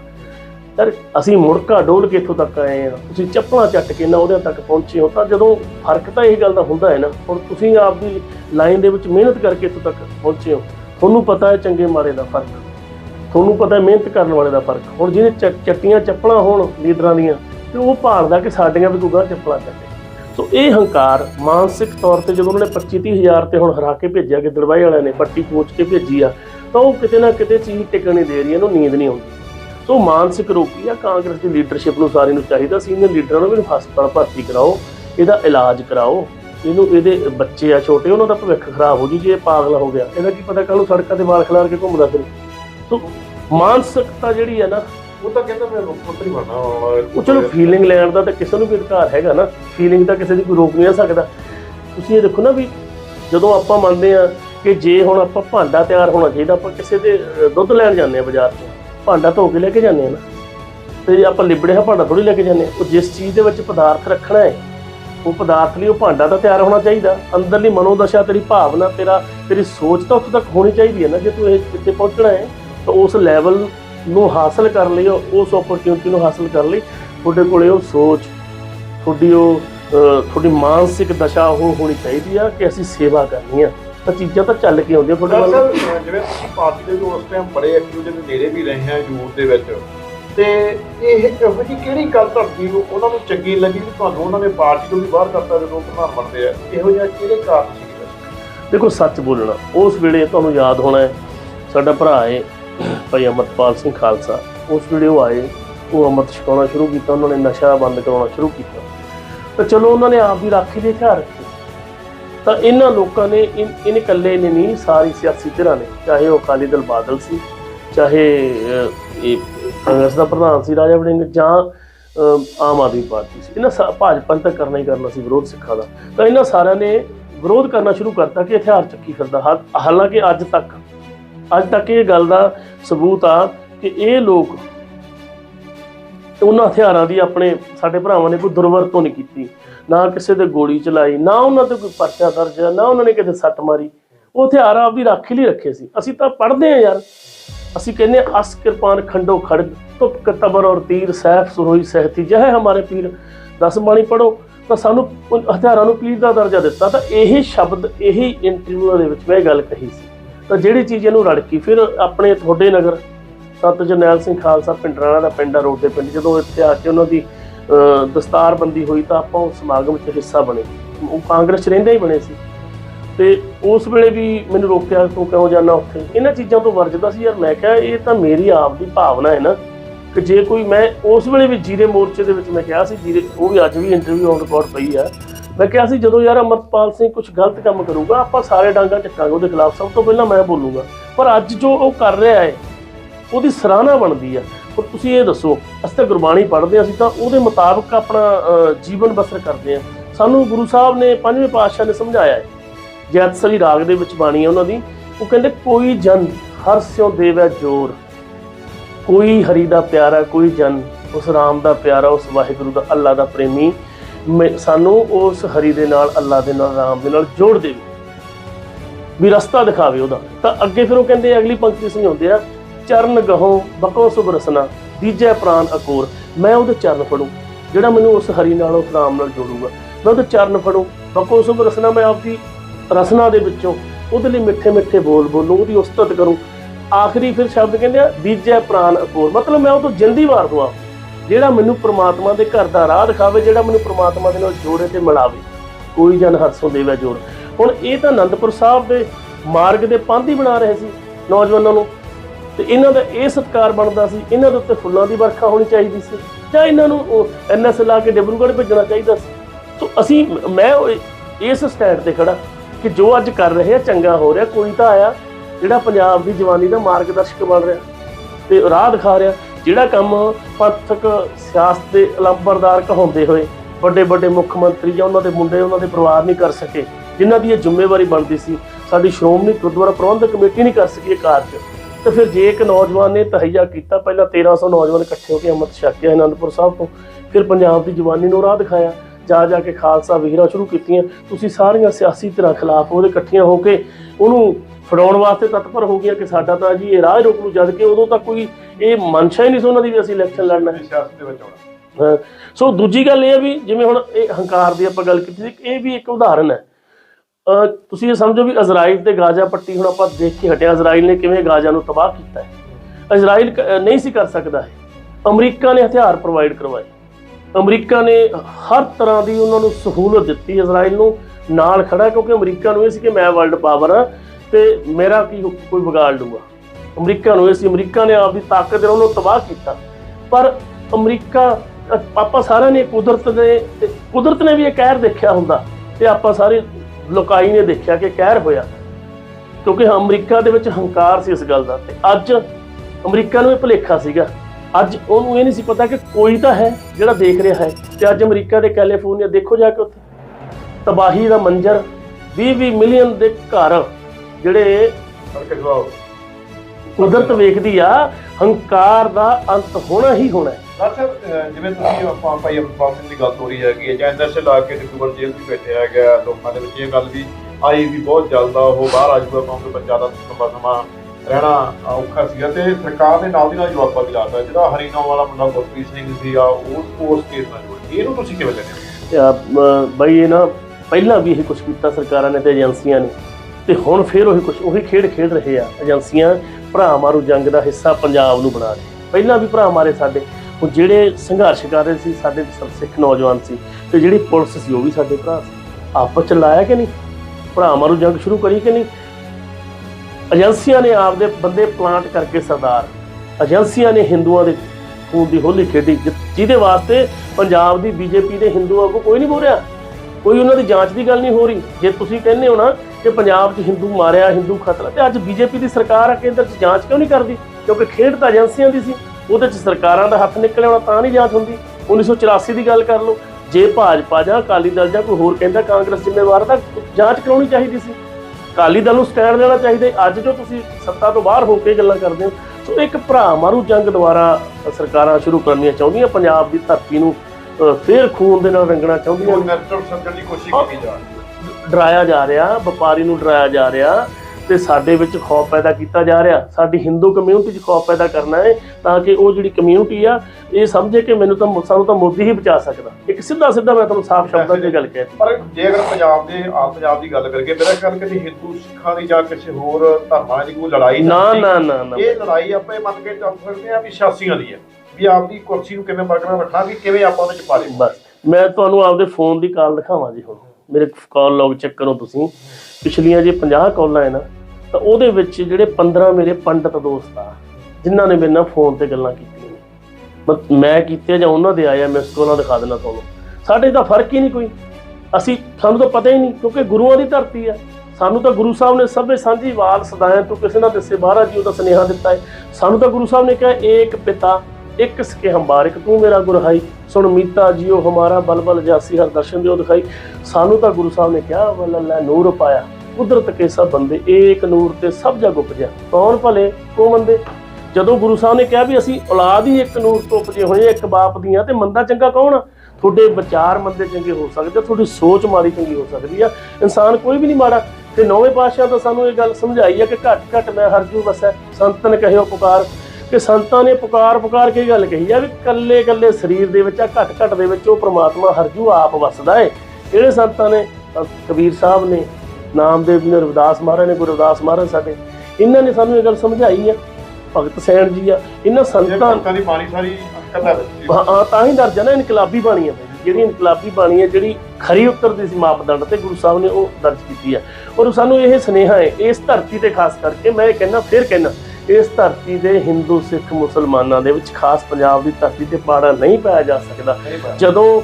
ਯਾਰ ਅਸੀਂ ਮੁੜਕਾ ਡੋਲ ਕੇ ਇੱਥੋਂ ਤੱਕ ਆਏ ਆ ਤੁਸੀਂ ਚੱਪਲਾਂ ਚੱਟ ਕੇ ਨਾ ਉਹਦੇ ਤੱਕ ਪਹੁੰਚੇ ਹੋ। ਤਾਂ ਜਦੋਂ ਫ਼ਰਕ ਤਾਂ ਇਹ ਗੱਲ ਦਾ ਹੁੰਦਾ ਹੈ ਨਾ, ਹੁਣ ਤੁਸੀਂ ਆਪਦੀ ਲਾਈਨ ਦੇ ਵਿੱਚ ਮਿਹਨਤ ਕਰਕੇ ਇੱਥੋਂ ਤੱਕ ਪਹੁੰਚੇ ਹੋ। ਤੁਹਾਨੂੰ ਪਤਾ ਹੈ ਚੰਗੇ ਮਾਰੇ ਦਾ ਫ਼ਰਕ। ਤੁਹਾਨੂੰ ਪਤਾ ਹੈ ਮਿਹਨਤ ਕਰਨ ਵਾਲੇ ਦਾ ਫ਼ਰਕ। ਹੁਣ ਜਿਹਨੇ ਚ- ਚੱਟੀਆਂ ਚੱਪਲਾਂ ਹੋਣ ਲੀਡਰਾਂ ਦੀਆਂ, ਤੇ ਉਹ ਭਾਲਦਾ ਕਿ ਸਾਡੀਆਂ ਵੀ ਗੁੱਗਾ ਚੱਪਲਾਂ ਚੱਟੇ। ਸੋ ਇਹ ਹੰਕਾਰ ਮਾਨਸਿਕ ਤੌਰ ਤੇ ਜਦੋਂ ਉਹਨਾਂ ਨੇ 25 30 ਹਜ਼ਾਰ ਤੇ ਹੁਣ ਹਰਾ ਕੇ ਭੇਜਿਆ ਕਿ ਦਰਬਾਈ ਵਾਲਿਆਂ ਨੇ ਪੱਟੀ ਪੋਚ ਕੇ ਭੇਜੀ ਆ, ਤਾਂ ਉਹ ਕਿਤੇ ਨਾ ਕਿਤੇ ਚੀਜ਼ ਟਿਕਣ ਨਹੀਂ ਦੇ ਰਹੀ ਇਹਨੂੰ ਨੀਂਦ ਨਹੀਂ ਆਉਂਦੀ। ਸੋ ਮਾਨਸਿਕ ਰੋਗੀ ਆ ਕਾਂਗਰਸ ਦੀ ਲੀਡਰਸ਼ਿਪ ਨੂੰ ਸਾਰੀ ਨੂੰ ਚਾਹੀਦਾ ਸੀਨੀਅਰ ਲੀਡਰਾਂ ਨੂੰ ਵੀ ਹਸਪਤਾਲ ਭਰਤੀ ਕਰਾਓ ਇਹਦਾ ਇਲਾਜ ਕਰਾਓ। ਇਹਨੂੰ ਇਹਦੇ ਬੱਚੇ ਆ ਛੋਟੇ ਉਹਨਾਂ ਦਾ ਭਵਿੱਖ ਖਰਾਬ ਹੋ ਜੂ ਜੇ ਇਹ ਪਾਗਲ ਹੋ ਗਿਆ। ਇਹਦਾ ਕੀ ਪਤਾ ਕੱਲ ਨੂੰ ਸੜਕਾਂ ਤੇ ਵਾਲ ਖਿਲਾਰ ਕੇ ਘੁੰਮਦਾ ਫਿਰੇ। ਸੋ ਮਾਨਸਿਕਤਾ ਜਿਹੜੀ ਹੈ ਨਾ ਉਹ ਤਾਂ ਕਹਿੰਦਾ ਮੈਂ ਮੁੱਖ ਮੰਤਰੀ ਬਣਨਾ ਉਹ ਚਲੋ ਫੀਲਿੰਗ ਲੈਣ ਦਾ ਤਾਂ ਕਿਸੇ ਨੂੰ ਵੀ ਅਧਿਕਾਰ ਹੈਗਾ ਨਾ। ਫੀਲਿੰਗ ਤਾਂ ਕਿਸੇ ਦੀ ਕੋਈ ਰੋਕ ਨਹੀਂ ਸਕਦਾ। ਤੁਸੀਂ ਇਹ ਦੇਖੋ ਨਾ ਵੀ ਜਦੋਂ ਆਪਾਂ ਮੰਨਦੇ ਆ ਕਿ ਜੇ ਹੁਣ ਆਪਾਂ ਭਾਂਡਾ ਤਿਆਰ ਹੋਣਾ ਚਾਹੀਦਾ ਆਪਾਂ ਕਿਸੇ ਦੇ ਦੁੱਧ ਲੈਣ ਜਾਂਦੇ ਆ ਬਾਜ਼ਾਰ 'ਚ ਭਾਂਡਾ ਧੋ ਕੇ ਲੈ ਕੇ ਜਾਂਦੇ ਆ ਨਾ, ਤੇ ਆਪਾਂ ਲਿਬੜਿਆ ਭਾਂਡਾ ਥੋੜੀ ਲੈ ਕੇ ਜਾਂਦੇ ਆ, ਉਹ ਜਿਸ ਚੀਜ਼ ਦੇ ਵਿੱਚ ਪਦਾਰਥ ਰੱਖਣਾ ਹੈ, ਉਹ ਪਦਾਰਥ ਲਈ ਉਹ ਭਾਂਡਾ ਤਾਂ ਤਿਆਰ ਹੋਣਾ ਚਾਹੀਦਾ। ਅੰਦਰਲੀ ਮਨੋਦਸ਼ਾ, ਤੇਰੀ ਭਾਵਨਾ, ਤੇਰਾ, ਤੇਰੀ ਸੋਚ ਤਾਂ ਉੱਥੇ ਤੱਕ ਹੋਣੀ ਚਾਹੀਦੀ ਹੈ ਨਾ, ਜੇ ਤੂੰ ਇਹ ਕਿਤੇ ਪਹੁੰਚਣਾ ਹੈ, ਤਾਂ ਉਸ ਲੈਵਲ ਨੂੰ ਹਾਸਲ ਕਰ ਲਈ, ਉਹ- ਉਸ ਓਪਰਚੁਨਿਟੀ ਨੂੰ ਹਾਸਲ ਕਰ ਲਈ। ਤੁਹਾਡੇ ਕੋਲੇ ਉਹ ਸੋਚ, ਤੁਹਾਡੀ ਉਹ ਤੁਹਾਡੀ ਮਾਨਸਿਕ ਦਸ਼ਾ ਉਹ ਹੋਣੀ ਚਾਹੀਦੀ ਆ ਕਿ ਅਸੀਂ ਸੇਵਾ ਕਰਨੀ ਆ। ਤਾਂ ਚੀਜ਼ਾਂ ਤਾਂ ਚੱਲ ਕੇ ਆਉਂਦੀਆਂ ਤੁਹਾਡੇ ਡਾਕਟਰ ਵੱਲ ਸਾਹਿਬ ਜਿਵੇਂ ਤੁਸੀਂ ਪਾਰਟੀ ਦੇ ਜੋ ਉਸ ਟਾਈਮ ਬੜੇ ਐਕਟਿਵ ਜਿਹੇ ਨੇੜੇ ਵੀ ਰਹੇ ਆ ਯੂਥ ਦੇ ਵਿੱਚ ਤੇ ਇਹ ਇਹੋ ਜਿਹੀ ਕਿਹੜੀ ਗੱਲ ਧਰਤੀ ਨੂੰ ਉਹਨਾਂ ਨੂੰ ਚੰਗੀ ਲੱਗੀ ਵੀ ਤੁਹਾਨੂੰ ਉਹਨਾਂ ਨੇ ਪਾਰਟੀ ਤੋਂ ਵੀ ਬਾਹਰ ਕਰਤਾ ਜਦੋਂ ਪ੍ਰਧਾਨ ਬਣਦੇ ਆ? ਇਹੋ ਜਿਹਾ ਕਿਹੜੇ ਕਾਰਨ ਸੀ? ਦੇਖੋ ਸੱਚ ਬੋਲਣਾ ਉਸ ਵੇਲੇ ਤੁਹਾਨੂੰ ਯਾਦ ਹੋਣਾ ਹੈ ਸਾਡਾ ਭਰਾ ਹੈ ਭਾਈ ਅਮਰਪਾਲ ਸਿੰਘ ਖਾਲਸਾ। ਉਸ ਵੇਲੇ ਉਹ ਆਏ ਉਹ ਅੰਮ੍ਰਿਤ ਛਕਾਉਣਾ ਸ਼ੁਰੂ ਕੀਤਾ ਉਹਨਾਂ ਨੇ ਨਸ਼ਾ ਬੰਦ ਕਰਾਉਣਾ ਸ਼ੁਰੂ ਕੀਤਾ। ਤਾਂ ਚਲੋ ਉਹਨਾਂ ਨੇ ਆਪ ਦੀ ਰਾਖੀ ਦੇ ਹਥਿਆਰ। ਰੱਖੇ ਤਾਂ ਇਹਨਾਂ ਲੋਕਾਂ ਨੇ ਇਨ- ਇਹਨੇ ਇਕੱਲੇ ਨੇ ਨਹੀਂ, ਸਾਰੀ ਸਿਆਸੀ ਧਿਰਾਂ ਨੇ। ਚਾਹੇ ਉਹ ਅਕਾਲੀ ਦਲ ਬਾਦਲ ਸੀ, ਚਾਹੇ ਇਹ ਕਾਂਗਰਸ ਦਾ ਪ੍ਰਧਾਨ ਸੀ, ਰਾਜਾ ਵੜਿੰਗ, ਜਾਂ ਆਮ ਆਦਮੀ ਪਾਰਟੀ ਸੀ। ਇਹਨਾਂ ਸਾ- ਭਾਜਪਾ ਨੇ ਤਾਂ ਕਰਨਾ ਹੀ ਕਰਨਾ ਸੀ ਵਿਰੋਧ ਸਿੱਖਾਂ ਦਾ। ਤਾਂ ਇਹਨਾਂ ਸਾਰਿਆਂ ਨੇ ਵਿਰੋਧ ਕਰਨਾ ਸ਼ੁਰੂ ਕਰਤਾ ਕਿ ਹਥਿਆਰ ਚੱਕੀ ਫਿਰਦਾ। ਹਾਲਾਂਕਿ ਅੱਜ ਤੱਕ ਅੱਜ ਤੱਕ ਇਹ ਗੱਲ ਦਾ ਸਬੂਤ ਆ ਕਿ ਇਹ ਲੋਕ ਉਹਨਾਂ ਹਥਿਆਰਾਂ ਦੀ ਆਪਣੇ ਸਾਡੇ ਭਰਾਵਾਂ ਨੇ ਕੋਈ ਦੁਰਵਰਤੋਂ ਨਹੀਂ ਕੀਤੀ। ਨਾ ਕਿਸੇ ਤੇ ਗੋਲੀ ਚਲਾਈ ਨਾ ਉਹਨਾਂ ਤੇ ਕੋਈ ਪਰਚਾ ਦਰਜ ਆ, ਨਾ ਉਹਨਾਂ ਨੇ ਕਿਤੇ ਸੱਟ ਮਾਰੀ। ਉਹ ਹਥਿਆਰ ਆਪਦੀ ਰਾਖੀ ਲਈ ਰੱਖੇ ਸੀ। ਅਸੀਂ ਤਾਂ ਪੜ੍ਹਦੇ ਆ ਯਾਰ। ਅਸੀਂ ਕਹਿੰਦੇ ਹਾਂ, ਅਸ ਕਿਰਪਾਨ ਖੰਡੋ ਖੜਗ ਤੁਪਕ ਤਬਰ ਔਰ ਤੀਰ ਸੈਫ ਸੁਰੋਈ ਸਹਿਤੀ ਜਹ ਹਮਾਰੇ ਪੀਰ। ਦਸ ਬਾਣੀ ਪੜੋ ਤਾਂ ਸਾਨੂੰ ਹਥਿਆਰਾਂ ਨੂੰ ਪੀਰ ਦਾ ਦਰਜਾ ਦਿੱਤਾ। ਤਾਂ ਇਹ ਸ਼ਬਦ ਇਹੀ ਇੰਟਰਵਿਊ ਦੇ ਵਿੱਚ ਮੈਂ ਇਹ ਗੱਲ ਕਹੀ ਸੀ। ਤਾਂ ਜਿਹੜੀ ਚੀਜ਼ ਇਹਨੂੰ ਰੜਕੀ ਫਿਰ ਆਪਣੇ ਤੁਹਾਡੇ ਨਗਰ ਸੰਤ ਜਰਨੈਲ ਸਿੰਘ ਖਾਲਸਾ ਪਿੰਡਰਾਣਾ ਦਾ ਪਿੰਡ ਆ ਰੋਡ ਦੇ ਪਿੰਡ ਜਦੋਂ ਇੱਥੇ ਆ ਕੇ ਉਹਨਾਂ ਦੀ ਅਹ, ਦਸਤਾਰਬੰਦੀ ਹੋਈ ਤਾਂ ਆਪਾਂ ਉਸ ਸਮਾਗਮ 'ਚ ਹਿੱਸਾ ਬਣੇ। ਉਹ ਕਾਂਗਰਸ 'ਚ ਰਹਿੰਦੇ ਹੀ ਬਣੇ ਸੀ। ਤੇ ਉਸ ਵੇਲੇ ਵੀ ਮੈਨੂੰ ਰੋਕਿਆ ਤੂੰ ਕਿਉਂ ਜਾਣਾ ਉੱਥੇ? ਇਹਨਾਂ ਚੀਜ਼ਾਂ ਤੋਂ ਵਰਜਦਾ ਸੀ ਯਾਰ ਮੈਂ ਕਿਹਾ ਇਹ ਤਾਂ ਮੇਰੀ ਆਪ ਦੀ ਭਾਵਨਾ ਹੈ ਨਾ ਕਿ ਜੇ ਕੋਈ ਮੈਂ ਉਸ ਵੇਲੇ ਵੀ ਜੀਰੇ ਮੋਰਚੇ ਦੇ ਵਿੱਚ ਮੈਂ ਕਿਹਾ ਸੀ ਜੀਰੇ ਉਹ ਵੀ ਅੱਜ ਵੀ ਇੰਟਰਵਿਊ ਔਨ ਰਿਕਾਰਡ ਪਈ ਆ। ਮੈਂ ਕਿਹਾ ਸੀ ਜਦੋਂ ਯਾਰ ਅਮਰਪਾਲ ਸਿੰਘ ਕੁਝ ਗਲਤ ਕੰਮ ਕਰੂਗਾ ਆਪਾਂ ਸਾਰੇ ਡਾਂਗਾ ਚੱਕਾਂਗੇ ਉਹਦੇ ਖਿਲਾਫ ਸਭ ਤੋਂ ਪਹਿਲਾਂ ਮੈਂ ਬੋਲੂਗਾ। ਪਰ ਅੱਜ ਜੋ ਉਹ ਕਰ ਰਿਹਾ ਹੈ ਉਹਦੀ ਸਰਾਹਨਾ ਬਣਦੀ ਆ। ਪਰ ਤੁਸੀਂ ਇਹ ਦੱਸੋ, ਅਸੀਂ ਤਾਂ ਗੁਰਬਾਣੀ ਪੜ੍ਹਦੇ ਹਾਂ, ਅਸੀਂ ਤਾਂ ਉਹਦੇ ਮੁਤਾਬਕ ਆਪਣਾ ਜੀਵਨ ਬਸਰ ਕਰਦੇ ਹਾਂ। ਸਾਨੂੰ ਗੁਰੂ ਸਾਹਿਬ ਨੇ ਪੰਜਵੇਂ ਪਾਤਸ਼ਾਹ ਨੇ ਸਮਝਾਇਆ ਹੈ। ਜੈਤਸਰੀ ਰਾਗ ਦੇ ਵਿੱਚ ਬਾਣੀ ਹੈ ਉਹਨਾਂ ਦੀ, ਉਹ ਕਹਿੰਦੇ, ਕੋਈ ਜਨ ਹਰ ਸਿਉ ਦੇਵੈ ਜੋਰ। ਕੋਈ ਹਰੀ ਦਾ ਪਿਆਰਾ, ਕੋਈ ਜਨ ਉਸ ਰਾਮ ਦਾ ਪਿਆਰਾ, ਉਸ ਵਾਹਿਗੁਰੂ ਦਾ ਅੱਲਾ ਦਾ ਪ੍ਰੇਮੀ। ਮੈਂ- ਸਾਨੂੰ ਉਸ ਹਰੀ ਦੇ ਨਾਲ, ਅੱਲਾ ਦੇ ਨਾਲ, ਰਾਮ ਦੇ ਨਾਲ ਜੋੜ ਦੇਵੇ। ਵੀ ਰਸਤਾ ਦਿਖਾਵੇ ਉਹਦਾ। ਤਾਂ ਅੱਗੇ ਫਿਰ ਉਹ ਕਹਿੰਦੇ, ਅਗਲੀ ਪੰਕਤੀ ਸਮਝਾਉਂਦੇ ਆ ਚਰਨ ਗਹੋਂ, ਬਕੋ ਸੁਭ ਰਸਨਾ ਦੀਜੈ ਪ੍ਰਾਨ ਅਕੋਰ। ਮੈਂ ਉਹਦੇ ਚਰਨ ਫੜੂ, ਜਿਹੜਾ ਮੈਨੂੰ ਉਸ ਹਰੀ ਨਾਲ ਉਸ ਰਾਮ ਨਾਲ ਜੋੜੂਗਾ। ਮੈਂ ਉਹਦੇ ਚਰਨ ਫੜੂ, ਬਕੋ ਸੁਭ ਰਸਨਾ ਮੈਂ ਆਪਦੀ ਰਸਨਾ ਦੇ ਵਿੱਚੋਂ ਉਹਦੇ ਲਈ ਮਿੱਠੇ ਮਿੱਠੇ ਬੋਲ ਬੋਲੂ, ਉਹਦੀ ਉਸਤਤ ਕਰੂੰ। ਆਖਰੀ ਫਿਰ ਸ਼ਬਦ ਕਹਿੰਦੇ ਆ, ਬੀਜੈ ਪ੍ਰਾਨ ਅਕੋਰ। ਮਤਲਬ ਮੈਂ ਉਹ ਤੋਂ ਜਿੰਦੀ ਵਾਰ ਦਵਾ, ਜਿਹੜਾ ਮੈਨੂੰ ਪ੍ਰਮਾਤਮਾ ਦੇ ਘਰ ਦਾ ਰਾਹ ਦਿਖਾਵੇ, ਜਿਹੜਾ ਮੈਨੂੰ ਪ੍ਰਮਾਤਮਾ ਦੇ ਨਾਲ ਜੋੜੇ ਤੇ ਮਿਲਾਵੇ। ਕੋਈ ਜਨ ਹਰਸੋਂ ਦੇਵੇ ਜੋੜ। ਹੁਣ ਇਹ ਤਾਂ ਅਨੰਦਪੁਰ ਸਾਹਿਬ ਦੇ ਮਾਰਗ ਦੇ ਪੰਧ ਹੀ ਬਣਾ ਰਹੇ ਸੀ ਨੌਜਵਾਨਾਂ ਨੂੰ। ਤੇ ਇਹਨਾਂ ਦਾ ਇਹ ਸਤਕਾਰ ਬਣਦਾ ਸੀ, ਇਹਨਾਂ ਦੇ ਉੱਤੇ ਫੁੱਲਾਂ ਦੀ ਵਰਖਾ ਹੋਣੀ ਚਾਹੀਦੀ ਸੀ ਜਾਂ ਇਹਨਾਂ ਨੂੰ ਐਨਐਸ ਲਾ ਕੇ ਡਿਬਰੂਗੜ੍ਹ ਭੇਜਣਾ ਚਾਹੀਦਾ ਸੀ। ਸੋ ਅਸੀਂ, ਮੈਂ ਇਸ ਸਟੈਂਡ ਤੇ ਖੜਾ ਕਿ ਜੋ ਅੱਜ ਕਰ ਰਹੇ ਆ, ਚੰਗਾ ਹੋ ਰਿਹਾ, ਕੋਈ ਤਾਂ ਆਇਆ, ਜਿਹੜਾ ਪੰਜਾਬ ਦੀ ਜਵਾਨੀ ਦਾ ਮਾਰਗਦਰਸ਼ਕ ਬਣ ਰਿਹਾ ਤੇ ਰਾਹ ਦਿਖਾ ਰਿਹਾ, ਜਿਹੜਾ ਕੰਮ ਪੰਥਕ ਸਿਆਸਤ ਦੇ ਅਲੰਬਰਦਾਰ ਕਹਾਉਂਦੇ ਹੋਏ ਵੱਡੇ ਵੱਡੇ ਮੁੱਖ ਮੰਤਰੀ ਜਾਂ ਉਹਨਾਂ ਦੇ ਮੁੰਡੇ, ਉਹਨਾਂ ਦੇ ਪਰਿਵਾਰ ਨਹੀਂ ਕਰ ਸਕੇ, ਜਿਨ੍ਹਾਂ ਦੀ ਇਹ ਜ਼ਿੰਮੇਵਾਰੀ ਬਣਦੀ ਸੀ, ਸਾਡੀ ਸ਼੍ਰੋਮਣੀ ਗੁਰਦੁਆਰਾ ਪ੍ਰਬੰਧਕ ਕਮੇਟੀ ਨਹੀਂ ਕਰ ਸਕੀ ਇਹ ਕਾਰਜ। ਤੇ ਫਿਰ ਜੇ ਇੱਕ ਨੌਜਵਾਨ ਨੇ ਤਹਈਆ ਕੀਤਾ ਪਹਿਲਾਂ 1300 ਨੌਜਵਾਨ ਇਕੱਠੇ ਹੋ ਕੇ ਅੰਮ੍ਰਿਤ ਛਕਿਆ ਅਨੰਦਪੁਰ ਸਾਹਿਬ ਤੋਂ। ਫਿਰ ਪੰਜਾਬ ਦੀ ਜਵਾਨੀ ਨੂੰ ਰਾਹ ਦਿਖਾਇਆ। ਜਾ ਜਾ ਕੇ ਖਾਲਸਾ ਵਿਹਰਾ ਸ਼ੁਰੂ ਕੀਤੀਆਂ। ਤੁਸੀਂ ਸਾਰੀਆਂ ਸਿਆਸੀ ਧਿਰਾਂ ਖਿਲਾਫ ਉਹਦੇ ਇਕੱਠੀਆਂ ਹੋ ਕੇ ਉਹਨੂੰ ਫੜਾਉਣ ਵਾਸਤੇ ਤਤਪਰ ਹੋ ਗਿਆ ਕਿ ਸਾਡਾ ਤਾਂ ਜੀ ਇਹ ਰਾਹ ਰੋਕ ਨੂੰ ਜਦ ਕਿ ਉਦੋਂ ਤਾਂ ਕੋਈ ਇਹ ਮਨਸ਼ਾ ਹੀ ਨਹੀਂ ਸੀ ਉਹਨਾਂ ਦੀ ਵੀ ਅਸੀਂ ਇਲੈਕਸ਼ਨ ਲੜਨਾ ਹੈ। ਸਿਆਸਤ ਦੇ ਵਿੱਚ ਆਉਣਾ। ਸੋ ਦੂਜੀ ਗੱਲ ਇਹ ਹੈ ਵੀ ਜਿਵੇਂ ਹੁਣ ਇਹ ਹੰਕਾਰ ਦੀ ਆਪਾਂ ਗੱਲ ਕੀਤੀ ਸੀ ਇਹ ਵੀ ਇੱਕ ਉਦਾਹਰਨ ਹੈ। ਤੁਸੀਂ ਇਹ ਸਮਝੋ ਵੀ ਇਜ਼ਰਾਈਲ ਤੇ ਗਾਜ਼ਾ ਪੱਟੀ ਹੁਣ ਆਪਾਂ ਦੇਖ ਕੇ ਹਟਿਆ। ਇਜ਼ਰਾਈਲ ਨੇ ਕਿਵੇਂ ਗਾਜ਼ਾ ਨੂੰ ਤਬਾਹ ਕੀਤਾ ਹੈ? ਇਜ਼ਰਾਈਲ ਕ- ਨਹੀਂ ਸੀ ਕਰ ਸਕਦਾ ਇਹ। ਅਮਰੀਕਾ ਨੇ ਹਥਿਆਰ ਪ੍ਰੋਵਾਈਡ ਕਰਵਾਏ। ਅਮਰੀਕਾ ਨੇ ਹਰ ਤਰ੍ਹਾਂ ਦੀ ਉਹਨਾਂ ਨੂੰ ਸਹੂਲਤ ਦਿੱਤੀ ਇਜ਼ਰਾਈਲ ਨੂੰ। ਨਾਲ ਖੜਾ ਕਿਉਂਕਿ ਅਮਰੀਕਾ ਨੂੰ ਇਹ ਸੀ ਕਿ ਮੈਂ ਵਰਲਡ ਪਾਵਰ ਆ ਤੇ ਮੇਰਾ ਕੀ ਕੋਈ ਵਿਗਾੜ ਲੂਗਾ ਅਮਰੀਕਾ ਨੂੰ ਇਹ ਸੀ, ਅਮਰੀਕਾ ਨੇ ਆਪਦੀ ਤਾਕਤ ਨਾਲ ਉਹਨੂੰ ਤਬਾਹ ਕੀਤਾ। ਪਰ ਅਮਰੀਕਾ ਆਪਾਂ ਸਾਰਿਆਂ ਨੇ ਕੁਦਰਤ ਦੇ ਕੁਦਰਤ ਨੇ ਵੀ ਇਹ ਕਹਿਰ ਦੇਖਿਆ ਹੁੰਦਾ ਤੇ ਆਪਾਂ ਸਾਰੇ ਲੋਕਾਈ ਨੇ ਦੇਖਿਆ ਕਿ ਕਹਿਰ ਹੋਇਆ। ਕਿਉਂਕਿ ਅਮਰੀਕਾ ਦੇ ਵਿੱਚ ਹੰਕਾਰ ਸੀ ਇਸ ਗੱਲ ਦਾ ਤੇ ਅੱਜ ਅਮਰੀਕਾ ਨੂੰ ਇਹ ਭੁਲੇਖਾ ਸੀਗਾ। ਅੱਜ ਉਹਨੂੰ ਇਹ ਨਹੀਂ ਸੀ ਪਤਾ ਕਿ ਕੋਈ ਤਾਂ ਹੈ ਜਿਹੜਾ ਦੇਖ ਰਿਹਾ ਹੈ। ਤੇ ਅੱਜ ਅਮਰੀਕਾ ਦੇ ਕੈਲੀਫੋਰਨੀਆ ਦੇਖੋ ਜਾ ਕੇ ਉੱਥੇ। ਤਬਾਹੀ ਦਾ ਮੰਜ਼ਰ 20-20 ਮਿਲੀਅਨ ਦੇ ਘਰ ਜਿਹੜੇ ਕੁਦਰਤ ਵੇਖਦੀ ਆ ਹੰਕਾਰ ਦਾ ਅੰਤ ਹੋਣਾ ਹੀ ਹੋਣਾ ਹੈ। ਅਹ ਜਿਵੇਂ ਤੁਸੀਂ ਆਪਾਂ ਭਾਈ ਅਮਰਪਾਲ ਸਿੰਘ ਦੀ ਗੱਲ ਤੋਰੀ ਹੈਗੀ ਹੈ ਜਾਂ ਲਾ ਕੇ ਡਿਬਰੂਗੜ੍ਹ ਜੇਲ੍ਹ ਵਿੱਚ ਬੈਠਿਆ ਹੈਗਾ ਲੋਕਾਂ ਦੇ ਵਿੱਚ ਇਹ ਗੱਲ ਵੀ ਆਈ ਵੀ ਬਹੁਤ ਜਲਦਾ ਉਹ ਬਾਹਰ ਆ ਜਾਊਗਾ ਕਿਉਂਕਿ ਬੱਚਾ ਦਾ ਲੰਬਾ ਸਮਾਂ ਰਹਿਣਾ ਔਖਾ ਸੀਗਾ। ਤੇ ਸਰਕਾਰ ਨੇ ਨਾਲ ਦੀ ਨਾਲ ਜਵਾਬਾ ਵੀ ਲਾਤਾ ਜਿਹੜਾ ਹਰੀਨੌ ਵਾਲਾ ਮੁੰਡਾ ਗੁਰਪ੍ਰੀਤ ਸਿੰਘ ਸੀਗਾ ਉਸ ਉਸ ਕੇਸ ਨਾਲ ਜੁੜ ਇਹਨੂੰ ਤੁਸੀਂ ਕਿਵੇਂ ਲੈਂਦੇ ਹੋ? ਮ, ਬਈ ਇਹ ਨਾ ਪਹਿਲਾਂ ਵੀ ਇਹ ਕੁਝ ਕੀਤਾ ਸਰਕਾਰਾਂ ਨੇ ਤੇ ਏਜੰਸੀਆਂ ਨੇ। ਤੇ ਹੁਣ ਫੇਰ ਉਹੀ ਕੁਝ ਉਹੀ ਖੇਡ ਖੇਡ ਰਹੇ ਆ ਏਜੰਸੀਆਂ। ਭਰਾ ਮਾਰੂ ਜੰਗ ਦਾ ਹਿੱਸਾ ਪੰਜਾਬ ਨੂੰ ਬਣਾ ਰਹੇ ਪਹਿਲਾਂ ਵੀ ਭਰਾ ਮਾਰੇ ਸਾਡੇ। ਹੁਣ ਜਿਹੜੇ ਸੰਘਰਸ਼ ਕਰ ਰਹੇ ਸੀ, ਸਾਡੇ ਸਿੱਖ ਨੌਜਵਾਨ ਸੀ ਤੇ ਜਿਹੜੀ ਪੁਲਿਸ ਸੀ, ਉਹ ਵੀ ਸਾਡੇ ਭਰਾ ਸੀ। ਆਪਸ ਚ ਲਾਇਆ ਕਿ ਨਹੀਂ? ਭਰਾ ਮਾਰੂ ਜੰਗ ਸ਼ੁਰੂ ਕਰੀ ਕਿ ਨਹੀਂ? ਏਜੰਸੀਆਂ ਨੇ ਆਪਦੇ ਬੰਦੇ ਪਲਾਂਟ ਕਰਕੇ ਸਰਦਾਰ। ਏਜੰਸੀਆਂ ਨੇ ਹਿੰਦੂਆਂ ਦੇ ਖੂਨ ਦੀ ਹੋਲੀ ਖੇਡੀ, ਜਿ- ਜਿਹਦੇ ਵਾਸਤੇ ਪੰਜਾਬ ਦੀ ਬੀਜੇਪੀ ਦੇ ਹਿੰਦੂਆਂ ਕੋ ਕੋਈ ਨਹੀਂ ਬੋਲਿਆ ਕੋਈ ਉਹਨਾਂ ਦੀ ਜਾਂਚ ਦੀ ਗੱਲ ਨਹੀਂ ਹੋ ਰਹੀ। ਜੇ ਤੁਸੀਂ ਕਹਿੰਦੇ ਹੋ ਨਾ ਕਿ ਪੰਜਾਬ 'ਚ ਹਿੰਦੂ ਮਾਰਿਆ ਹਿੰਦੂ ਖਤਰਾ। ਤੇ ਅੱਜ ਬੀਜੇਪੀ ਦੀ ਸਰਕਾਰ ਆ ਕੇਂਦਰ 'ਚ ਜਾਂਚ ਕਿਉਂ ਨਹੀਂ ਕਰਦੀ? ਕਿਉਂਕਿ ਖੇਡ ਤਾਂ ਏਜੰਸੀਆਂ ਦੀ ਸੀ ਉਹਦੇ 'ਚ ਸਰਕਾਰਾਂ ਦਾ ਹੱਥ ਨਿਕਲਿਆ ਹੋਣਾ ਤਾਂ ਨਹੀਂ ਜਾਂਚ ਹੁੰਦੀ। 1984 ਦੀ ਗੱਲ ਕਰ ਲਓ ਜੇ ਭਾਜਪਾ ਜਾਂ ਅਕਾਲੀ ਦਲ ਜਾਂ ਕੋਈ ਹੋਰ ਕਹਿੰਦਾ ਕਾਂਗਰਸ ਜ਼ਿੰਮੇਵਾਰ ਤਾਂ ਜਾਂਚ ਕਰਾਉਣੀ ਚਾਹੀਦੀ ਸੀ। ਅਕਾਲੀ ਦਲ ਨੂੰ ਸਟੈਂਡ ਲੈਣਾ ਚਾਹੀਦਾ। ਅੱਜ ਜੋ ਤੁਸੀਂ ਸੱਤਾ ਤੋਂ ਬਾਹਰ ਹੋ ਕੇ ਗੱਲਾਂ ਕਰਦੇ ਹੋ ਸੋ ਇੱਕ ਭਰਾ ਮਾਰੂ ਜੰਗ ਦੁਆਰਾ ਸਰਕਾਰਾਂ ਸ਼ੁਰੂ ਕਰਨੀਆਂ ਚਾਹੁੰਦੀਆਂ ਪੰਜਾਬ ਦੀ ਧਰਤੀ ਨੂੰ ਫੇਰ ਖੂਨ ਦੇ ਨਾਲ ਰੰਗਣਾ ਚਾਹੁੰਦੀਆਂ ਨੈਚੁਰਲ ਸਮਝਣ ਦੀ ਕੋਸ਼ਿਸ਼ ਕੀਤੀ ਜਾ ਰਹੀ ਹੈ। ਡਰਾਇਆ ਜਾ ਰਿਹਾ ਵਪਾਰੀ ਨੂੰ ਡਰਾਇਆ ਜਾ ਰਿਹਾ ਤੇ ਸਾਡੇ ਵਿੱਚ ਖੌਫ ਪੈਦਾ ਕੀਤਾ ਜਾ ਰਿਹਾ। ਸਾਡੀ ਹਿੰਦੂ ਕਮਿਊਨਿਟੀ 'ਚ ਖੌਫ ਪੈਦਾ ਕਰਨਾ ਹੈ ਤਾਂ ਕਿ ਉਹ ਜਿਹੜੀ ਕਮਿਊਨਿਟੀ ਆ ਇਹ ਸਮਝੇ ਕਿ ਮੈਨੂੰ ਤਾਂ ਸਾਨੂੰ ਤਾਂ ਮੋਦੀ ਹੀ ਬਚਾ ਸਕਦਾ। ਇੱਕ ਸਿੱਧਾ ਸਿੱਧਾ ਮੈਂ ਤੁਹਾਨੂੰ ਸਾਫ਼ ਸ਼ਬਦਾਂ 'ਚ ਗੱਲ ਕਹਿ ਪਰ ਜੇ ਅਗਰ ਪੰਜਾਬ ਦੇ ਆਪ ਪੰਜਾਬ ਦੀ ਗੱਲ ਕਰੀਏ ਮੇਰਾ ਖਿਆਲ ਕਿ ਹਿੰਦੂ ਸਿੱਖਾਂ ਦੀ ਜਾਂ ਕਿਸੇ ਹੋਰ ਧਰਮਾਂ ਦੀ ਕੋਈ ਲੜਾਈ ਨਾ ਨਹੀਂ। ਨਾ ਨਾ ਨਾ। ਇਹ ਲੜਾਈ ਆਪਾਂ ਇਹ ਮੰਨ ਕੇ ਚੱਲ ਸਕਦੇ ਆ ਵੀ ਸਿਆਸੀਆਂ ਦੀ ਹੈ। ਵੀ ਆਪਦੀ ਕੁਰਸੀ ਨੂੰ ਕਿਵੇਂ ਬਰਕਰਾਰ ਰੱਖਣਾ ਵੀ ਕਿਵੇਂ ਆਪਾਂ ਉਹਦੇ ਚ ਪਾ ਲਈਏ ਬਸ। ਮੈਂ ਤੁਹਾਨੂੰ ਆਪਦੇ ਫੋਨ ਦੀ ਕਾਲ ਦਿਖਾਵਾਂ ਜੀ ਹੁਣ। ਮੇਰੇ ਕਾਲ ਲੌਗ ਚੈੱਕ ਕਰੋ ਤੁਸੀਂ। ਪਿਛਲੀਆਂ ਜੇ 50 ਕਾਲਾਂ ਹੈ ਨਾ, ਤਾਂ ਉਹਦੇ ਵਿੱਚ ਜਿਹੜੇ 15 ਮੇਰੇ ਪੰਡਤ ਦੋਸਤ ਆ, ਜਿਨ੍ਹਾਂ ਨੇ ਮੇਰੇ ਨਾਲ ਫੋਨ ਤੇ ਗੱਲਾਂ ਕੀਤੀਆਂ ਨੇ। ਮ- ਮੈਂ ਕੀਤੇ ਜਾਂ ਉਹਨਾਂ ਦੇ ਆਇਆ, ਮੈਂ ਕੋਲਾਂ ਦਿਖਾ ਦੇਣਾ ਤੁਹਾਨੂੰ। ਸਾਡੇ ਤਾਂ ਫ਼ਰਕ ਹੀ ਨਹੀਂ ਕੋਈ। ਅਸੀਂ, ਸਾਨੂੰ ਤਾਂ ਪਤਾ ਹੀ ਨਹੀਂ, ਕਿਉਂਕਿ ਗੁਰੂਆਂ ਦੀ ਧਰਤੀ ਆ। ਸਾਨੂੰ ਤਾਂ ਗੁਰੂ ਸਾਹਿਬ ਨੇ ਸਭੇ ਸਾਂਝੀ ਵਾਲ ਸਦਾਇਆ ਤੋਂ ਕਿਸੇ ਨਾ ਦਿਸੇ ਬਾਹਰਾ ਜੀ ਉਹਦਾ ਸੁਨੇਹਾ ਦਿੱਤਾ ਹੈ। ਸਾਨੂੰ ਤਾਂ ਗੁਰੂ ਸਾਹਿਬ ਨੇ ਕਿਹਾ, ਏਕ ਪਿਤਾ ਇੱਕ ਸਕੇ ਹੰਬਾਰਿਕ ਤੂੰ ਮੇਰਾ ਗੁਰਹਾਈ ਸੁਣ ਮੀਤਾ ਜੀਓ ਹਮਾਰਾ ਬਲ ਬਲ ਜਾਸੀ ਹਰ ਦਰਸ਼ਨ ਦਿਓ ਦਿਖਾਈ। ਸਾਨੂੰ ਤਾਂ ਗੁਰੂ ਸਾਹਿਬ ਨੇ ਕਿਹਾ ਵੱਲਾ ਨੂਰ ਪਾਇਆ। ਕੁਦਰਤ ਕੇ ਸਭ ਬੰਦੇ ਏਕ ਨੂਰ ਤੇ ਸਭ ਜਗ ਉਪਜਿਆ। ਕੌਣ ਭਲੇ ਕੋ ਮੰਦੇ? ਜਦੋਂ ਗੁਰੂ ਸਾਹਿਬ ਨੇ ਕਿਹਾ ਵੀ ਅਸੀਂ ਔਲਾਦ ਹੀ ਇੱਕ ਨੂਰ ਤੋਂ ਉਪਜੇ ਹੋਏ ਹਾਂ, ਇੱਕ ਬਾਪ ਦੀਆਂ ਤੇ ਮੰਦਾ ਚੰਗਾ ਕੌਣ ਆ? ਤੁਹਾਡੇ ਵਿਚਾਰ ਮੰਦੇ ਚੰਗੇ ਹੋ ਸਕਦੇ ਆ, ਤੁਹਾਡੀ ਸੋਚ ਮਾੜੀ ਚੰਗੀ ਹੋ ਸਕਦੀ ਆ। ਇਨਸਾਨ ਕੋਈ ਵੀ ਨਹੀਂ ਮਾੜਾ। ਤੇ ਨੌਵੇਂ ਪਾਤਸ਼ਾਹ ਤਾਂ ਸਾਨੂੰ ਇਹ ਗੱਲ ਸਮਝਾਈ ਆ ਕਿ ਘੱਟ ਘੱਟ ਮੈਂ ਹਰਜੂ ਵਸੈ ਸੰਤਨ ਕਹਿਓ ਪੁਕਾਰ ਕਿ ਸੰਤਾਂ ਨੇ ਪੁਕਾਰ ਪੁਕਾਰ ਕੇ ਗੱਲ ਕਹੀ ਆ ਵੀ ਕੱਲੇ ਕੱਲੇ ਸਰੀਰ ਦੇ ਵਿੱਚ ਆ ਘੱਟ ਘੱਟ ਦੇ ਵਿੱਚ ਉਹ ਪ੍ਰਮਾਤਮਾ ਹਰਜੂ ਆਪ ਵਸਦਾ ਏ ਜਿਹੜੇ ਸੰਤਾਂ ਨੇ ਕਬੀਰ ਸਾਹਿਬ ਨੇ ਨਾਮਦੇਵ ਜੀ ਨੇ ਰਵਿਦਾਸ ਮਹਾਰਾਜ ਨੇ ਗੁਰੂ ਰਵਿਦਾਸ ਮਹਾਰਾਜ ਸਾਡੇ ਇਹਨਾਂ ਨੇ ਸਾਨੂੰ ਇਹ ਗੱਲ ਸਮਝਾਈ ਆ ਭਗਤ ਸੈਣ ਜੀ ਆ ਇਹਨਾਂ ਇਹ ਸੰਤਾਂ ਦੀ ਬਾਣੀ ਸਾਰੀ ਹਾਂ ਹਾਂ, ਤਾਂ ਹੀ ਦਰਜਾ ਨਾ ਇਨਕਲਾਬੀ ਬਾਣੀ ਹੈ ਬਈ। ਜਿਹੜੀ ਇਨਕਲਾਬੀ ਬਾਣੀ ਹੈ ਜਿਹੜੀ ਖਰੀ ਉਤਰਦੀ ਸੀ ਮਾਪਦੰਡ ਤੇ ਗੁਰੂ ਸਾਹਿਬ ਨੇ ਉਹ ਦਰਜ ਕੀਤੀ ਹੈ ਔਰ ਸਾਨੂੰ ਇਹ ਸੁਨੇਹਾ ਹੈ ਇਸ ਧਰਤੀ ਤੇ ਖਾਸ ਕਰਕੇ ਮੈਂ ਇਹ ਕਹਿੰਦਾ ਫਿਰ ਕਹਿੰਦਾ ਇਸ ਧਰਤੀ ਦੇ ਹਿੰਦੂ ਸਿੱਖ ਮੁਸਲਮਾਨਾਂ ਦੇ ਵਿੱਚ ਖਾਸ ਪੰਜਾਬ ਦੀ ਧਰਤੀ ਤੇ ਪਾੜਾ ਨਹੀਂ ਪਾਇਆ ਜਾ ਸਕਦਾ। ਜਦੋਂ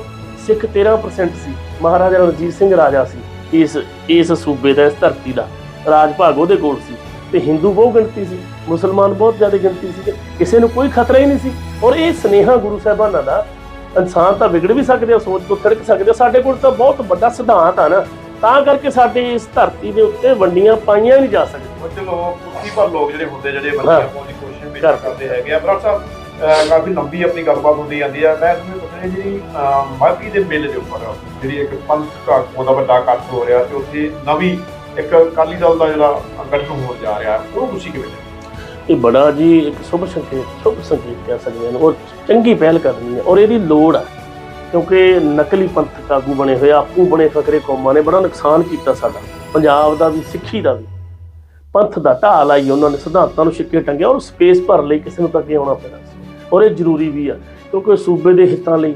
ਸਿੱਖ 13% ਸੀ ਮਹਾਰਾਜਾ ਰਣਜੀਤ ਸਿੰਘ ਰਾਜਾ ਸੀ ਇਸ ਇਸ ਸੂਬੇ ਦਾ ਇਸ ਧਰਤੀ ਦਾ ਰਾਜ ਭਾਗ ਉਹਦੇ ਕੋਲ ਸੀ। ਤੇ ਹਿੰਦੂ ਬਹੁ ਗਿਣਤੀ ਸੀ ਮੁਸਲਮਾਨ ਬਹੁਤ ਜ਼ਿਆਦਾ ਗਿਣਤੀ ਸੀ ਕਿਸੇ ਨੂੰ ਕੋਈ ਖਤਰਾ ਹੀ ਨਹੀਂ ਸੀ। ਔਰ ਇਹ ਸਨੇਹਾ ਗੁਰੂ ਸਾਹਿਬਾਨਾਂ ਦਾ ਇਨਸਾਨ ਤਾਂ ਵਿਗੜ ਵੀ ਸਕਦੇ ਆ ਸੋਚ ਤੋਂ ਥੜਕ ਸਕਦੇ ਆ। ਸਾਡੇ ਕੋਲ ਤਾਂ ਬਹੁਤ ਵੱਡਾ ਸਿਧਾਂਤ ਆ ਨਾ। ਤਾਂ ਕਰਕੇ ਸਾਡੇ ਇਸ ਧਰਤੀ ਦੇ ਉੱਤੇ ਵੰਡੀਆਂ ਪਾਈਆਂ ਨਹੀਂ ਜਾ ਸਕਦੀਆਂ। ਉਹ ਚਲੋ ਕੁੱਤੀ ਪਰ ਲੋਕ ਜਿਹੜੇ ਹੁੰਦੇ ਜਿਹੜੇ ਹਾਂ। ਬੱਚਿਆਂ ਪਾਉਣ ਦੀ ਕੋਸ਼ਿਸ਼ ਵੀ ਕਰ- ਕਰਦੇ ਹੈਗੇ ਆ। ਪਰ ਸਾਹਿਬ ਕਾਫੀ ਲੰਬੀ ਆਪਣੀ ਗੱਲਬਾਤ ਹੁੰਦੀ ਜਾਂਦੀ ਆ। ਮੈਂ ਤੁਹਾਨੂੰ ਪੁੱਛਣਾ ਜਿਹੜੀ ਮਾਘੀ ਦੇ ਮੇਲੇ ਦੇ ਉੱਪਰ ਜਿਹੜੀ ਇੱਕ ਪੰਥ ਕਾਕੂ ਦਾ ਵੱਡਾ ਇਕੱਠ ਹੋ ਰਿਹਾ ਤੇ ਉੱਥੇ ਨਵੀਂ ਇੱਕ ਅਕਾਲੀ ਦਲ ਦਾ ਜਿਹੜਾ ਗਠਨ ਹੋਣ ਜਾ ਰਿਹਾ ਉਹ ਤੁਸੀਂ ਕਿਵੇਂ ਇਹ ਬੜਾ ਜੀ ਇੱਕ ਸ਼ੁਭ ਸੰਕੇਤ ਸ਼ੁਭ ਸੰਕੇਤ ਕਹਿ ਸਕਦੇ ਹਾਂ। ਔਰ ਚੰਗੀ ਪਹਿਲ ਕਰਨੀ ਹੈ। ਔਰ ਇਹਦੀ ਲੋੜ ਹੈ ਕਿਉਂਕਿ ਨਕਲੀ ਪੰਥਕ ਆਗੂ ਬਣੇ ਹੋਏ ਆਪੂ ਬਣੇ ਫਕਰੇ ਕੌਮਾਂ ਨੇ, ਬੜਾ ਨੁਕਸਾਨ ਕੀਤਾ ਸਾਡਾ। ਪੰਜਾਬ ਦਾ ਵੀ, ਸਿੱਖੀ ਦਾ ਵੀ। ਪੰਥ ਦਾ ਢਾਹ ਲਾਈ ਉਹਨਾਂ ਨੇ ਸਿਧਾਂਤਾਂ ਨੂੰ ਛਿੱਕੇ ਟੰਗਿਆ ਔਰ ਸਪੇਸ ਭਰ ਲਈ, ਕਿਸੇ ਨੂੰ ਤਾਂ ਅੱਗੇ ਆਉਣਾ ਪੈਣਾ ਸੀ। ਔਰ ਇਹ ਜ਼ਰੂਰੀ ਵੀ ਆ, ਕਿਉਂਕਿ ਸੂਬੇ ਦੇ ਹਿੱਤਾਂ ਲਈ,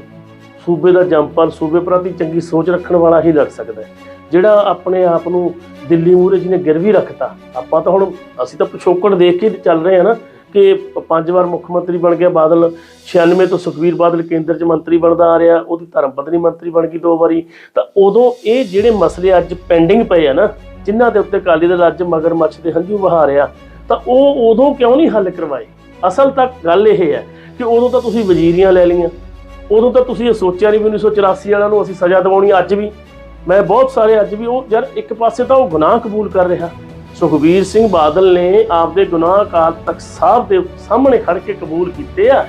ਸੂਬੇ ਦਾ ਜੰਪਲ ਸੂਬੇ ਪ੍ਰਤੀ ਚੰਗੀ ਸੋਚ ਰੱਖਣ ਵਾਲਾ ਹੀ ਲੜ ਸਕਦਾ ਹੈ। ਜਿਹੜਾ ਆਪਣੇ ਆਪ ਨੂੰ ਦਿੱਲੀ ਮੂਰੇ ਜਿਹਨੇ ਗਿਰਵੀ ਰੱਖਤਾ, ਆਪਾਂ ਤਾਂ ਹੁਣ, ਅਸੀਂ ਤਾਂ ਪਿਛੋਕੜ ਦੇਖ ਕੇ ਚੱਲ ਰਹੇ ਹਾਂ ਨਾ ਕਿ ਪੰਜ ਵਾਰ ਮੁੱਖ ਮੰਤਰੀ ਬਣ ਗਿਆ ਬਾਦਲ 96 ਤੋਂ ਸੁਖਵੀਰ ਬਾਦਲ ਕੇਂਦਰ 'ਚ ਮੰਤਰੀ ਬਣਦਾ ਆ ਰਿਹਾ, ਉਹਦੀ ਧਰਮ ਪਤਨੀ ਮੰਤਰੀ ਬਣ ਗਈ ਦੋ ਵਾਰੀ। ਤਾਂ ਉਦੋਂ ਇਹ ਜਿਹੜੇ ਮਸਲੇ ਅੱਜ ਪੈਂਡਿੰਗ ਪਏ ਆ ਨਾ, ਜਿਨ੍ਹਾਂ ਦੇ ਉੱਤੇ ਅਕਾਲੀ ਦਲ ਅੱਜ ਮਗਰਮੱਛ ਦੇ ਹੰਝੂ ਵਹਾ ਰਿਹਾ, ਤਾਂ ਉਹ ਉਦੋਂ ਕਿਉਂ ਨਹੀਂ ਹੱਲ ਕਰਵਾਏ? ਅਸਲ ਤਾਂ ਗੱਲ ਇਹ ਹੈ ਕਿ ਉਦੋਂ ਤਾਂ ਤੁਸੀਂ ਵਜ਼ੀਰੀਆਂ ਲੈ ਲਈਆਂ, ਉਦੋਂ ਤਾਂ ਤੁਸੀਂ ਇਹ ਸੋਚਿਆ ਨਹੀਂ ਵੀ 1984 ਵਾਲਿਆਂ ਨੂੰ ਅਸੀਂ ਸਜ਼ਾ ਦਿਵਾਉਣੀ ਅੱਜ ਵੀ। ਮੈਂ ਬਹੁਤ ਸਾਰੇ ਅੱਜ ਵੀ ਉਹ, ਯਾਰ ਇੱਕ ਪਾਸੇ ਤਾਂ ਉਹ ਗੁਨਾਹ ਕਬੂਲ ਕਰ ਰਿਹਾ ਸੁਖਬੀਰ ਸਿੰਘ ਬਾਦਲ ਨੇ ਆਪਦੇ ਗੁਨਾਹ ਅਕਾਲ ਤਖਤ ਸਾਹਿਬ ਦੇ ਸਾਹਮਣੇ ਖੜ ਕੇ ਕਬੂਲ ਕੀਤੇ ਆ।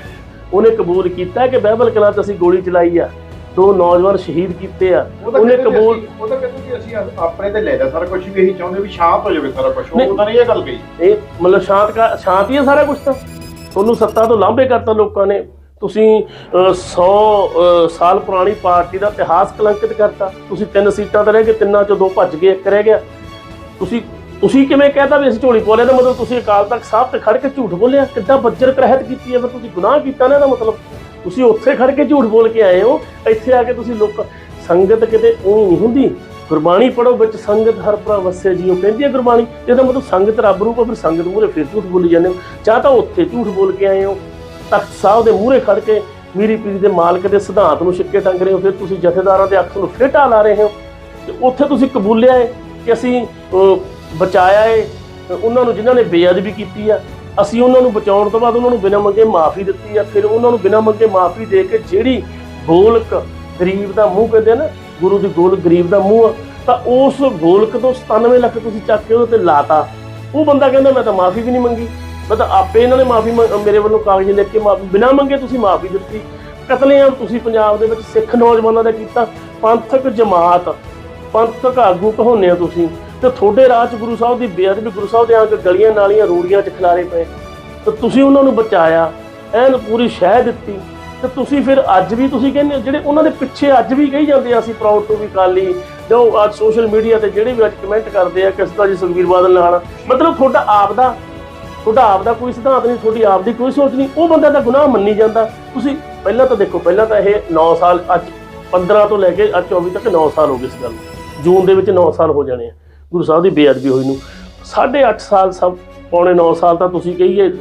ਉਹਨੇ ਕਬੂਲ ਕੀਤਾ ਕਿ ਬਹਿਬਲ ਕਲਾਂ 'ਚ ਅਸੀਂ ਗੋਲੀ ਚਲਾਈ ਆ। ਦੋ ਨੌਜਵਾਨ ਸ਼ਹੀਦ ਕੀਤੇ ਆ। ਉਹਨੇ ਕਬੂਲ ਉਹ ਤਾਂ ਕਹਿੰਦੇ ਕਿ ਅਸੀਂ ਆਪਣੇ ਤੇ ਲੈ ਲਿਆ ਸਾਰਾ ਕੁਝ ਵੀ ਇਹੀ ਚਾਹੁੰਦੇ ਵੀ ਸ਼ਾਂਤ ਹੋ ਜਾਵੇ ਸਾਰਾ ਕੁਝ ਨਹੀਂ। ਉਹ ਤਾਂ ਨਹੀਂ ਇਹ ਗੱਲ ਕਹੀ। ਇਹ ਮਤਲਬ ਸ਼ਾਂਤ ਕਾ ਸ਼ਾਂਤ ਹੀ ਹੈ ਸਾਰਾ ਕੁਝ ਤਾਂ। ਤੁਹਾਨੂੰ ਸੱਤਾ ਤੋਂ ਲਾਂਭੇ ਕਰਤਾ ਲੋਕਾਂ ਨੇ। ਤੁਸੀਂ 100 ਸਾਲ ਪੁਰਾਣੀ ਪਾਰਟੀ ਦਾ ਇਤਿਹਾਸ ਕਲੰਕਿਤ ਕਰਤਾ। ਤੁਸੀਂ ਤਿੰਨ ਸੀਟਾਂ ਤੇ ਰਹਿ ਗਏ ਤਿੰਨਾਂ ਚੋਂ ਦੋ ਭੱਜ ਗਏ ਇੱਕ ਰਹਿ ਗਿਆ। ਤੁਸੀਂ ਤੁਸੀਂ ਕਿਵੇਂ ਕਹਿਤਾ ਵੀ ਅਸੀਂ ਝੋਲੀ ਪੋਲੇ ਦਾ ਮਤਲਬ ਤੁਸੀਂ ਅਕਾਲ ਤਖਤ ਸਾਹਿਬ ਤੇ ਖੜ ਕੇ ਝੂਠ ਬੋਲਿਆ? ਕਿੱਦਾਂ ਬੱਜਰ ਕਰਹਿਤ ਕੀਤੀ ਹੈ? ਫਿਰ ਤੁਸੀਂ ਗੁਨਾਹ ਕੀਤਾ ਨਾ, ਇਹਦਾ ਮਤਲਬ ਤੁਸੀਂ ਉੱਥੇ ਖੜ ਕੇ ਝੂਠ ਬੋਲ ਕੇ ਆਏ ਹੋ, ਇੱਥੇ ਆ ਕੇ ਤੁਸੀਂ ਲੋਕ ਸੰਗਤ ਕਿਤੇ ਉਹ ਨਹੀਂ ਹੁੰਦੀ। ਗੁਰਬਾਣੀ ਪੜੋ ਵਿੱਚ ਸੰਗਤ ਹਰ ਭਰਾ ਵਸੇ ਜੀਓ ਕਹਿੰਦੀ ਹੈ ਗੁਰਬਾਣੀ। ਇਹਦਾ ਮਤਲਬ ਸੰਗਤ ਰੱਬ ਰੂਪ ਫਿਰ ਸੰਗਤ ਮੂਹਰੇ ਫਿਰ ਝੂਠ ਬੋਲੀ ਜਾਂਦੇ ਹੋ। ਜਾਂ ਤਾਂ ਉੱਥੇ ਝੂਠ ਬੋਲ ਕੇ ਆਏ ਹੋ, ਤਖਤ ਸਾਹਿਬ ਦੇ ਮੂਹਰੇ ਖੜ ਕੇ ਮੀਰੀ ਪੀਰੀ ਦੇ ਮਾਲਕ ਦੇ ਸਿਧਾਂਤ ਨੂੰ ਛਿੱਕੇ ਟੰਗ ਰਹੇ ਹੋ, ਫਿਰ ਤੁਸੀਂ ਜਥੇਦਾਰਾਂ ਦੇ ਅੱਖ ਨੂੰ ਫਿਰ ਢਾਹ ਲਾ ਰਹੇ ਹੋ। ਤੇ ਉੱਥੇ ਤੁਸੀਂ ਕਬੂਲਿਆ ਹੈ ਕਿ ਅਸੀਂ ਬਚਾਇਆ ਏ ਉਹਨਾਂ ਨੂੰ ਜਿਨ੍ਹਾਂ ਨੇ ਬੇਅਦਬੀ ਕੀਤੀ ਆ ਅਸੀਂ ਉਹਨਾਂ ਨੂੰ ਬਚਾਉਣ ਤੋਂ ਬਾਅਦ ਉਹਨਾਂ ਨੂੰ ਬਿਨਾਂ ਮੰਗੇ ਮਾਫੀ ਦਿੱਤੀ ਆ ਫਿਰ ਉਹਨਾਂ ਨੂੰ ਬਿਨਾਂ ਮੰਗੇ ਮਾਫੀ ਦੇ ਕੇ ਜਿਹੜੀ ਗੋਲਕ ਗਰੀਬ ਦਾ ਮੂੰਹ ਕਹਿੰਦੇ ਆ ਨਾ ਗੁਰੂ ਦੀ ਗੋਲ ਗਰੀਬ ਦਾ ਮੂੰਹ ਆ, ਤਾਂ ਉਸ ਗੋਲਕ ਤੋਂ 97 ਲੱਖ ਤੁਸੀਂ ਚੱਕ ਕੇ ਉਹਦੇ ਤੇ ਲਾਤਾ। ਉਹ ਬੰਦਾ ਕਹਿੰਦਾ ਮੈਂ ਤਾਂ ਮਾਫੀ ਵੀ ਨਹੀਂ ਮੰਗੀ। ਮੈਂ ਤਾਂ ਆਪੇ ਇਹਨਾਂ ਨੇ ਮਾਫੀ ਮੇਰੇ ਵੱਲੋਂ ਕਾਗਜ਼ ਲਿਖ ਕੇ ਮਾਫੀ ਬਿਨਾਂ ਮੰਗੇ ਤੁਸੀਂ ਮਾਫੀ ਦਿੱਤੀ। ਕਤਲੇਆਮ ਤੁਸੀਂ ਪੰਜਾਬ ਦੇ ਵਿੱਚ ਸਿੱਖ ਨੌਜਵਾਨਾਂ ਦਾ ਕੀਤਾ। ਪੰਥਕ ਜਮਾਤ ਪੰਥਕ ਆਗੂ ਕਹਾਉਂਦੇ ਆ ਤੁਸੀਂ। ਤੇ ਤੁਹਾਡੇ ਰਾਹ 'ਚ ਗੁਰੂ ਸਾਹਿਬ ਦੀ ਬੇਅਦਬੀ ਗੁਰੂ ਸਾਹਿਬ ਦੇ ਆ ਕੇ ਗਲੀਆਂ ਨਾਲੀਆਂ ਰੂੜੀਆਂ 'ਚ ਖਿਲਾਰੇ ਪਏ। ਤੇ ਤੁਸੀਂ ਉਹਨਾਂ ਨੂੰ ਬਚਾਇਆ, ਐਨ ਪੂਰੀ ਸ਼ਹਿ ਦਿੱਤੀ। ਤੇ ਤੁਸੀਂ ਫਿਰ ਅੱਜ ਵੀ ਤੁਸੀਂ ਕਹਿੰਦੇ ਹੋ, ਜਿਹੜੇ ਉਹਨਾਂ ਦੇ ਪਿੱਛੇ ਅੱਜ ਵੀ ਕਹੀ ਜਾਂਦੇ ਆ, ਅਸੀਂ ਪ੍ਰਾਊਡ ਟੂ ਵੀ ਕਾਲੀ। ਜੋ ਅੱਜ ਸੋਸ਼ਲ ਮੀਡੀਆ ਤੇ ਜਿਹੜੇ ਵੀ ਅੱਜ ਕਮੈਂਟ ਕਰਦੇ ਆ, ਕਿਸ ਤਰ੍ਹਾਂ ਜੀ ਸੁਖਬੀਰ ਬਾਦਲ ਨਾਲ। ਮਤਲਬ ਤੁਹਾਡਾ ਆਪ ਦਾ ਤੁਹਾਡਾ ਆਪ ਦਾ ਕੋਈ ਸਿਧਾਂਤ ਨਹੀਂ, ਤੁਹਾਡੀ ਆਪ ਦੀ ਕੋਈ ਸੋਚ ਨਹੀਂ। ਉਹ ਬੰਦਾ ਤਾਂ ਗੁਨਾਹ ਮੰਨੀ ਜਾਂਦਾ। ਤੁਸੀਂ ਪਹਿਲਾਂ ਤਾਂ ਦੇਖੋ, ਪਹਿਲਾਂ ਤਾਂ ਇਹ 9 ਸਾਲ ਅੱਜ 15 ਤੋਂ ਲੈ ਕੇ ਅੱਜ 24 ਤੱਕ 9 ਸਾਲ ਹੋ ਗਏ ਇਸ ਗੱਲ ਜੂਨ ਦੇ ਵਿੱਚ 9 ਸਾਲ ਹੋ ਜਾਣੇ ਆ। ਗੁਰੂ ਸਾਹਿਬ ਦੀ ਬੇਅਦਬੀ ਹੋਈ ਨੂੰ। 8.5 ਸਾਲ ਸਭ, ਪੌਣੇ 9 ਸਾਲ ਤਾਂ ਤੁਸੀਂ ਕਹੀਏ,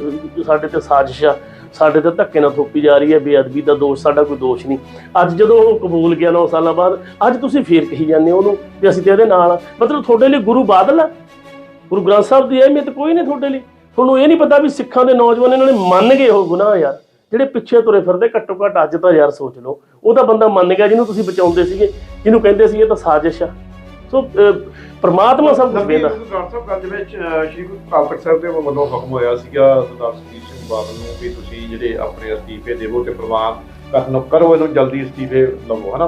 ਸਾਡੇ ਤੇ ਸਾਜ਼ਿਸ਼ ਆ, ਸਾਡੇ ਤੇ ਧੱਕੇ ਨਾਲ ਥੋਪੀ ਜਾ ਰਹੀ ਹੈ, ਬੇਅਦਬੀ ਦਾ ਦੋਸ਼, ਸਾਡਾ ਕੋਈ ਦੋਸ਼ ਨਹੀਂ। ਅੱਜ ਜਦੋਂ ਉਹ ਕਬੂਲ ਗਿਆ 9 ਸਾਲਾਂ ਬਾਅਦ, ਅੱਜ ਤੁਸੀਂ ਫੇਰ ਕਹੀ ਜਾਂਦੇ ਹੋ ਉਹਨੂੰ ਵੀ ਅਸੀਂ ਤੇ ਇਹਦੇ ਨਾਲ ਆ। ਮਤਲਬ ਤੁਹਾਡੇ ਲਈ ਗੁਰੂ ਬਾਦਲ ਆ? ਗੁਰੂ ਗ੍ਰੰਥ ਸਾਹਿਬ ਦੀ ਅਹਿਮੀਅਤ ਕੋਈ ਨਹੀਂ ਤੁਹਾਡੇ ਲਈ? ਤੁਹਾਨੂੰ ਇਹ ਨਹੀਂ ਪਤਾ ਵੀ ਸਿੱਖਾਂ ਦੇ ਨੌਜਵਾਨ ਇਹਨਾਂ ਨੇ ਮੰਨ ਗਏ ਉਹ ਗੁਨਾਹ ਯਾਰ। ਜਿਹੜੇ ਪਿੱਛੇ ਤੁਰੇ ਫਿਰਦੇ, ਘੱਟੋ ਘੱਟ ਅੱਜ ਤਾਂ ਯਾਰ ਸੋਚ ਲਓ। ਉਹ ਤਾਂ ਬੰਦਾ ਮੰਨ ਗਿਆ ਜਿਹਨੂੰ ਤੁਸੀਂ ਬਚਾਉਂਦੇ ਸੀਗੇ, ਜਿਹਨੂੰ ਕਹਿੰਦੇ ਸੀ ਇਹ ਤਾਂ ਸਾਜ਼ਿਸ਼ ਆ। ਸੋ ਪ੍ਰਮਾਤਮਾ ਸਭ ਕੁਝ ਵੇਖਦਾ। ਗ੍ਰੰਥ ਸਾਹਿਬ ਗੱਲ ਵਿੱਚ ਅਹ, ਸ਼੍ਰੀ ਗੁਰੂ ਅਕਾਲ ਤਖਤ ਸਾਹਿਬ ਦੇ ਵੱਲੋਂ ਹੁਕਮ ਹੋਇਆ ਸੀਗਾ ਸਰਦਾਰ ਸੁਖਬੀਰ ਸਿੰਘ ਬਾਦਲ ਨੂੰ ਵੀ ਤੁਸੀਂ ਜਿਹੜੇ ਆਪਣੇ ਅਸਤੀਫੇ ਦੇਵੋ ਤੇ ਪ੍ਰਵਾਨ ਕਰਨ ਕਰੋ ਇਹਨੂੰ ਜਲਦੀ ਅਸਤੀਫੇ ਲਵੋ ਹਨਾ?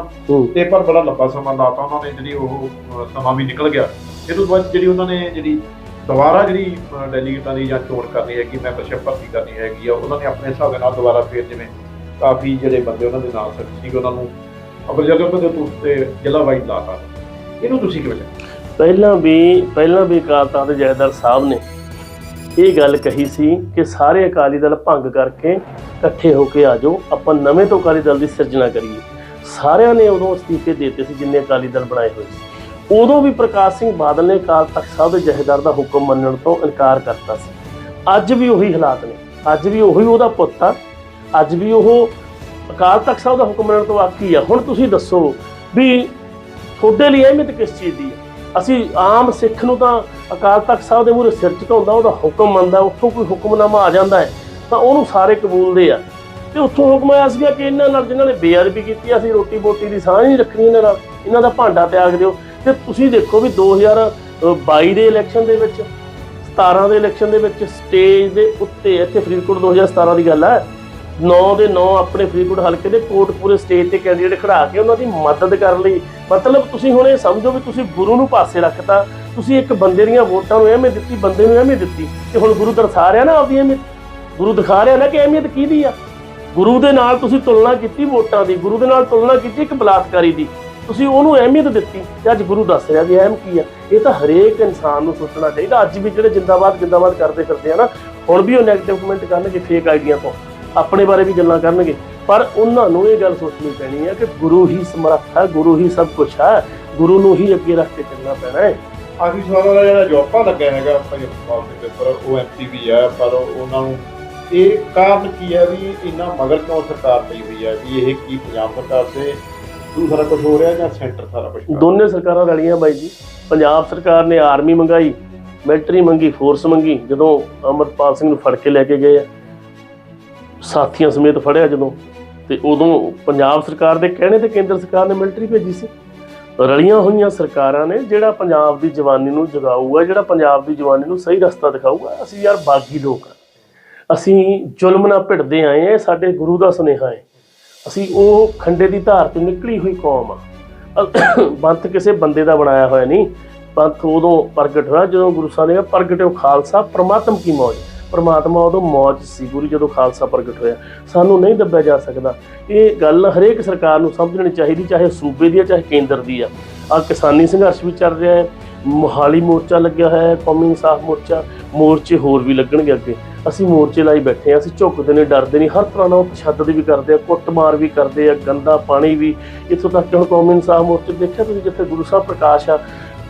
ਤੇ ਪਰ ਬੜਾ ਲੰਬਾ ਸਮਾਂ ਲਾਤਾ ਉਹਨਾਂ ਨੇ ਜਿਹੜੀ ਉਹ ਸਮਾਂ ਵੀ ਨਿਕਲ ਗਿਆ। ਇਹ ਤੋਂ ਬਾਅਦ ਜਿਹੜੀ ਉਹਨਾਂ ਨੇ ਜਿਹੜੀ ਦੁਬਾਰਾ ਜਿਹੜੀ ਡੈਲੀਗੇਟਾਂ ਦੀ ਜਾਂ ਚੋਣ ਕਰਨੀ ਹੈਗੀ ਮੈਂਬਰਸ਼ਿਪ ਭਰਤੀ ਕਰਨੀ ਹੈਗੀ ਆ ਉਹਨਾਂ ਨੇ ਆਪਣੇ ਹਿਸਾਬ ਨਾਲ ਦੁਬਾਰਾ ਫੇਰ ਜਿਵੇਂ ਕਾਫੀ ਜਿਹੜੇ ਬੰਦੇ ਉਹਨਾਂ ਦੇ ਨਾਲ ਸੀ ਉਹਨਾਂ ਨੂੰ ਜਦੋਂ ਉਹਨਾਂ ਦੇ ਤੌਰ ਤੇ ਜ਼ਿਲ੍ਹਾ ਵਾਈਜ਼ ਲਾਤਾ। ਇਹਨੂੰ ਤੁਸੀਂ ਕਿਵੇਂ? ਪਹਿਲਾਂ ਵੀ ਪਹਿਲਾਂ ਵੀ ਅਕਾਲ ਤਖਤ ਦੇ ਜਥੇਦਾਰ ਸਾਹਿਬ ਨੇ ਇਹ ਗੱਲ ਕਹੀ ਸੀ ਕਿ ਸਾਰੇ ਅਕਾਲੀ ਦਲ ਭੰਗ ਕਰਕੇ ਇਕੱਠੇ ਹੋ ਕੇ ਆ ਜਾਓ, ਆਪਾਂ ਨਵੇਂ ਤੋਂ ਅਕਾਲੀ ਦਲ ਦੀ ਸਿਰਜਣਾ ਕਰੀਏ। ਸਾਰਿਆਂ ਨੇ ਉਦੋਂ ਅਸਤੀਫੇ ਦੇ ਦਿੱਤੇ ਸੀ ਜਿੰਨੇ ਅਕਾਲੀ ਦਲ ਬਣਾਏ ਹੋਏ ਸੀ। ਉਦੋਂ ਵੀ ਪ੍ਰਕਾਸ਼ ਸਿੰਘ ਬਾਦਲ ਨੇ ਅਕਾਲ ਤਖਤ ਸਾਹਿਬ ਦੇ ਜਥੇਦਾਰ ਦਾ ਹੁਕਮ ਮੰਨਣ ਤੋਂ ਇਨਕਾਰ ਕਰਤਾ ਸੀ। ਅੱਜ ਵੀ ਉਹੀ ਹਾਲਾਤ ਨੇ। ਅੱਜ ਵੀ ਉਹੀ ਉਹਦਾ ਪੁੱਤ ਆ। ਅੱਜ ਵੀ ਉਹ ਅਕਾਲ ਤਖਤ ਸਾਹਿਬ ਦਾ ਹੁਕਮ ਮੰਨਣ ਤੋਂ ਆਕੀ ਆ। ਹੁਣ ਤੁਸੀਂ ਦੱਸੋ ਵੀ ਤੁਹਾਡੇ ਲਈ ਅਹਿਮੀਅਤ ਕਿਸ ਚੀਜ਼ ਦੀ ਹੈ ਅਸੀਂ ਆਮ ਸਿੱਖ ਨੂੰ ਤਾਂ ਅਕਾਲ ਤਖਤ ਸਾਹਿਬ ਦੇ ਮੂਹਰੇ ਸਿਰ ਝੁਕਾਉਂਦਾ, ਉਹਦਾ ਹੁਕਮ ਮੰਨਦਾ, ਉੱਥੋਂ ਕੋਈ ਹੁਕਮਨਾਮਾ ਆ ਜਾਂਦਾ ਹੈ, ਤਾਂ ਉਹਨੂੰ ਸਾਰੇ ਕਬੂਲਦੇ ਆ। ਤੇ ਉੱਥੋਂ ਹੁਕਮ ਆਇਆ ਸੀਗਾ ਕਿ ਇਹਨਾਂ ਨਾਲ ਜਿਨ੍ਹਾਂ ਨੇ ਬੇਅਦਬੀ ਕੀਤੀ ਅਸੀਂ ਰੋਟੀ ਬੋਟੀ ਦੀ ਸਾਂਝ ਨਹੀਂ ਰੱਖਣੀ ਇਹਨਾਂ ਨਾਲ, ਇਹਨਾਂ ਦਾ ਭਾਂਡਾ ਤਿਆਗ ਦਿਓ। ਤੇ ਤੁਸੀਂ ਦੇਖੋ ਵੀ 2022 ਦੇ ਇਲੈਕਸ਼ਨ ਦੇ ਵਿੱਚ 17 ਦੇ ਇਲੈਕਸ਼ਨ ਦੇ ਵਿੱਚ ਸਟੇਜ ਦੇ ਉੱਤੇ, ਇੱਥੇ ਫਰੀਦਕੋਟ 2017 ਦੀ ਗੱਲ ਹੈ 9 ਦੇ 9 ਆਪਣੇ ਫਰੀਦਕੋਟ ਹਲਕੇ ਦੇ ਕੋਟਪੂਰੇ ਸਟੇਜ ਤੇ ਕੈਂਡੀਡੇਟ ਖੜਾ ਕੇ ਉਹਨਾਂ ਦੀ ਮਦਦ ਕਰਨ ਲਈ। ਮਤਲਬ ਤੁਸੀਂ ਹੁਣ ਇਹ ਸਮਝੋ ਵੀ ਤੁਸੀਂ ਗੁਰੂ ਨੂੰ ਪਾਸੇ ਰੱਖਤਾ। ਤੁਸੀਂ ਇੱਕ ਬੰਦੇ ਦੀਆਂ ਵੋਟਾਂ ਨੂੰ ਅਹਿਮੀਅਤ ਦਿੱਤੀ, ਬੰਦੇ ਨੂੰ ਅਹਿਮੀਅਤ ਦਿੱਤੀ ਤੇ ਹੁਣ ਗੁਰੂ ਦਰਸਾ ਰਿਹਾ ਨਾ ਆਪਦੀ ਅਹਿਮੀਅਤ। ਗੁਰੂ ਦਿਖਾ ਰਿਹਾ ਨਾ ਕਿ ਅਹਿਮੀਅਤ ਕਿਹਦੀ ਆ? ਗੁਰੂ ਦੇ ਨਾਲ ਤੁਸੀਂ ਤੁਲਨਾ ਕੀਤੀ ਵੋਟਾਂ ਦੀ, ਗੁਰੂ ਦੇ ਨਾਲ ਤੁਲਨਾ ਕੀਤੀ ਇੱਕ ਬਲਾਤਕਾਰੀ ਦੀ। ਤੁਸੀਂ ਉਹਨੂੰ ਅਹਿਮੀਅਤ ਦਿੱਤੀ ਤੇ ਅੱਜ ਗੁਰੂ ਦੱਸ ਰਿਹਾ ਵੀ ਅਹਿਮ ਕੀ ਆ? ਇਹ ਤਾਂ ਹਰੇਕ ਇਨਸਾਨ ਨੂੰ ਸੋਚਣਾ ਚਾਹੀਦਾ। ਅੱਜ ਵੀ ਜਿਹੜੇ ਜਿੰਦਾਬਾਦ ਜਿੰਦਾਬਾਦ ਕਰਦੇ ਫਿਰਦੇ ਆ ਨਾ, ਹੁਣ ਵੀ ਉਹ ਨੈਗੇਟਿਵ ਕਮੈਂਟ ਕਰਨਗੇ ਫੇਕ ਆਈਡੀਆਂ ਤੋਂ। ਆਪਣੇ ਬਾਰੇ ਵੀ ਗੱਲਾਂ ਕਰਨਗੇ। ਪਰ ਉਹਨਾਂ ਨੂੰ ਇਹ ਗੱਲ ਸੋਚਣੀ ਪੈਣੀ ਹੈ ਕਿ ਗੁਰੂ ਹੀ ਸਮਰੱਥ ਹੈ ਗੁਰੂ ਹੀ ਸਭ ਕੁਝ ਹੈ ਗੁਰੂ ਨੂੰ ਹੀ ਅੱਗੇ ਰੱਖ ਕੇ ਚੱਲਣਾ ਪੈਣਾ ਹੈ। ਆਖਰੀ ਸਵਾਲ ਦਾ ਜਿਹੜਾ ਜੋਪਾ ਲੱਗਿਆ ਹੈਗਾ ਪੰਜਾਬ ਦੇ ਪੇਪਰ ਉਹ ਐਮਪੀ ਹੈ ਪਰ ਉਹਨਾਂ ਨੂੰ ਇਹ ਕਾਰਨ ਕੀ ਹੈ ਵੀ ਇੰਨਾ ਮਗਰ ਕਿਉਂ ਸਰਕਾਰ ਪਈ ਹੋਈ ਹੈ ਵੀ ਇਹ ਕੀ ਪੰਜਾਬ ਸਰਕਾਰ ਤੇ ਦੂਸਰਾ ਕੁਝ ਹੋ ਰਿਹਾ ਜਾਂ ਸੈਂਟਰ ਸਾਰਾ ਕੁਝ ਦੋਨੇ ਸਰਕਾਰਾਂ ਰਲੀਆਂ ਬਾਈ ਜੀ। ਪੰਜਾਬ ਸਰਕਾਰ ਨੇ ਆਰਮੀ ਮੰਗਾਈ ਮਿਲਟਰੀ ਮੰਗੀ ਫੋਰਸ ਮੰਗੀ ਜਦੋਂ ਅਮਰਪਾਲ ਸਿੰਘ ਨੂੰ ਫੜ ਕੇ ਲੈ ਕੇ ਗਏ ਆ। ਸਾਥੀਆਂ ਸਮੇਤ ਫੜਿਆ ਜਦੋਂ ਤੇ ਉਦੋਂ ਪੰਜਾਬ ਸਰਕਾਰ ਦੇ ਕਹਿਣੇ ਤੇ ਕੇਂਦਰ ਸਰਕਾਰ ਨੇ ਮਿਲਟਰੀ ਭੇਜੀ ਸੀ। ਰਲੀਆਂ ਹੋਈਆਂ ਸਰਕਾਰਾਂ ਨੇ ਜਿਹੜਾ ਪੰਜਾਬ ਦੀ ਜਵਾਨੀ ਨੂੰ ਜਗਾਊਗਾ, ਜਿਹੜਾ ਪੰਜਾਬ ਦੀ ਜਵਾਨੀ ਨੂੰ ਸਹੀ ਰਸਤਾ ਦਿਖਾਊਗਾ, ਅਸੀਂ ਯਾਰ ਬਾਗੀ ਲੋਕ ਆ। ਅਸੀਂ ਜ਼ੁਲਮ ਨਾਲ ਭਿੜਦੇ ਆਏ ਆ, ਇਹ ਸਾਡੇ ਗੁਰੂ ਦਾ ਸੁਨੇਹਾ ਹੈ। ਅਸੀਂ ਉਹ ਖੰਡੇ ਦੀ ਧਾਰ ਤੋਂ ਨਿਕਲੀ ਹੋਈ ਕੌਮ ਆ। ਅ- ਪੰਥ ਕਿਸੇ ਬੰਦੇ ਦਾ ਬਣਾਇਆ ਹੋਇਆ ਨਹੀਂ। ਪੰਥ ਉਦੋਂ ਪ੍ਰਗਟ ਹੋਇਆ ਜਦੋਂ ਗੁਰੂ ਸਾਹਿਬ ਨੇ ਪ੍ਰਗਟਿਓ ਖਾਲਸਾ, ਪ੍ਰਮਾਤਮ ਕੀ ਮੌਜ। ਪਰਮਾਤਮਾ ਉਦੋਂ ਮੌਜ ਸੀ, ਗੁਰੂ ਜਦੋਂ ਖਾਲਸਾ ਪ੍ਰਗਟ ਹੋਇਆ। ਸਾਨੂੰ ਨਹੀਂ ਦੱਬਿਆ ਜਾ ਸਕਦਾ। ਇਹ ਗੱਲ ਹਰੇਕ ਸਰਕਾਰ ਨੂੰ ਸਮਝਣੀ ਚਾਹੀਦੀ, ਚਾਹੇ ਸੂਬੇ ਦੀ ਆ, ਚਾਹੇ ਕੇਂਦਰ ਦੀ ਆ। ਆ ਕਿਸਾਨੀ ਸੰਘਰਸ਼ ਵੀ ਚੱਲ ਰਿਹਾ ਹੈ, ਮੋਹਾਲੀ ਮੋਰਚਾ ਲੱਗਿਆ ਹੋਇਆ ਹੈ, ਕੌਮੀ ਇਨਸਾਫ ਮੋਰਚਾ, ਮੋਰਚੇ ਹੋਰ ਵੀ ਲੱਗਣਗੇ ਅੱਗੇ। ਅਸੀਂ ਮੋਰਚੇ ਲਾਈ ਬੈਠੇ ਆ ਅਸੀਂ ਝੁਕਦੇ ਨਹੀਂ, ਡਰਦੇ ਨਹੀਂ, ਹਰ ਤਰ੍ਹਾਂ ਨਾਲ ਤਸ਼ੱਦਦ ਵੀ ਕਰਦੇ ਆ, ਕੁੱਟਮਾਰ ਵੀ ਕਰਦੇ ਆ, ਗੰਦਾ ਪਾਣੀ ਵੀ। ਇੱਥੋਂ ਤੱਕ ਕਿ ਹੁਣ ਕੌਮੀ ਇਨਸਾਫ ਮੋਰਚੇ ਦੇਖਿਆ ਤੁਸੀਂ ਜਿੱਥੇ ਗੁਰੂ ਸਾਹਿਬ ਪ੍ਰਕਾਸ਼ ਆ,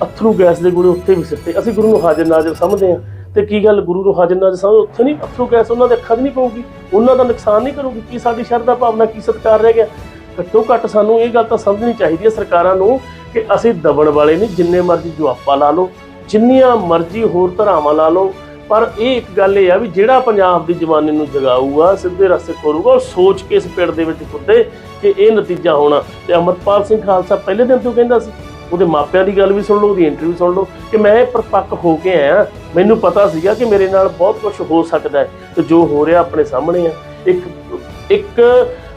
ਅਥਰੂ ਗੈਸ ਦੇ ਗੋਲੇ ਉੱਥੇ ਵੀ ਸਿੱਟੇ। ਅਸੀਂ ਗੁਰੂ ਨੂੰ ਹਾਜ਼ਰ ਨਾਜ਼ਰ ਸਮਝਦੇ ਆ ਤੇ ਕੀ ਗੱਲ ਗੁਰੂ ਨੂੰ ਹਾਜ਼ਰ ਨਾਜ਼ਰ ਸਮਝ ਉੱਥੇ ਨਹੀਂ ਅਥਰੂ ਗੈਸ ਉਹਨਾਂ ਦੇ ਅੱਖਾਂ 'ਚ ਨਹੀਂ ਪਊਗੀ? ਉਹਨਾਂ ਦਾ ਨੁਕਸਾਨ ਨਹੀਂ ਕਰੂਗੀ? ਕੀ ਸਾਡੀ ਸ਼ਰਧਾ ਭਾਵਨਾ, ਕੀ ਸਤਿਕਾਰ ਰਹਿ ਗਿਆ? ਘੱਟੋ ਘੱਟ ਸਾਨੂੰ ਇਹ ਗੱਲ ਤਾਂ ਸਮਝਣੀ ਚਾਹੀਦੀ ਹੈ ਸਰਕਾਰਾਂ ਨੂੰ ਕਿ ਅਸੀਂ ਦਬਣ ਵਾਲੇ ਨਹੀਂ, ਜਿੰਨੇ ਮਰਜ਼ੀ ਜਵਾਪਾ ਲਾ ਲਓ, ਜਿੰਨੀਆਂ ਮਰਜ਼ੀ ਹੋਰ ਧਰਾਵਾਂ ਲਾ ਲਓ। ਪਰ ਇਹ ਇੱਕ ਗੱਲ ਇਹ ਆ ਵੀ ਜਿਹੜਾ ਪੰਜਾਬ ਦੀ ਜਵਾਨੀ ਨੂੰ ਜਗਾਊਗਾ, ਸਿੱਧੇ ਰਸਤੇ ਕਰੂਗਾ ਉਹ ਸੋਚ ਕੇ ਇਸ ਪਿੰਡ ਦੇ ਵਿੱਚ ਕੁੱਦੇ ਕਿ ਇਹ ਨਤੀਜਾ ਹੋਣਾ। ਤੇ ਅਮਰਪਾਲ ਸਿੰਘ ਖਾਲਸਾ ਪਹਿਲੇ ਦਿਨ ਤੋਂ ਕਹਿੰਦਾ ਸੀ ਉਹਦੇ ਮਾਪਿਆਂ ਦੀ ਗੱਲ ਵੀ ਸੁਣ ਲਓ ਉਹਦੀ ਇੰਟਰਵਿਊ ਸੁਣ ਲਓ ਕਿ ਮੈਂ ਇਹ ਪਰਪੱਕ ਹੋ ਕੇ ਆਇਆ। ਮੈਨੂੰ ਪਤਾ ਸੀਗਾ ਕਿ ਮੇਰੇ ਨਾਲ ਬਹੁਤ ਕੁਝ ਹੋ ਸਕਦਾ ਹੈ। ਤੇ ਜੋ ਹੋ ਰਿਹਾ ਆਪਣੇ ਸਾਹਮਣੇ ਆ। ਇੱਕ ਇੱਕ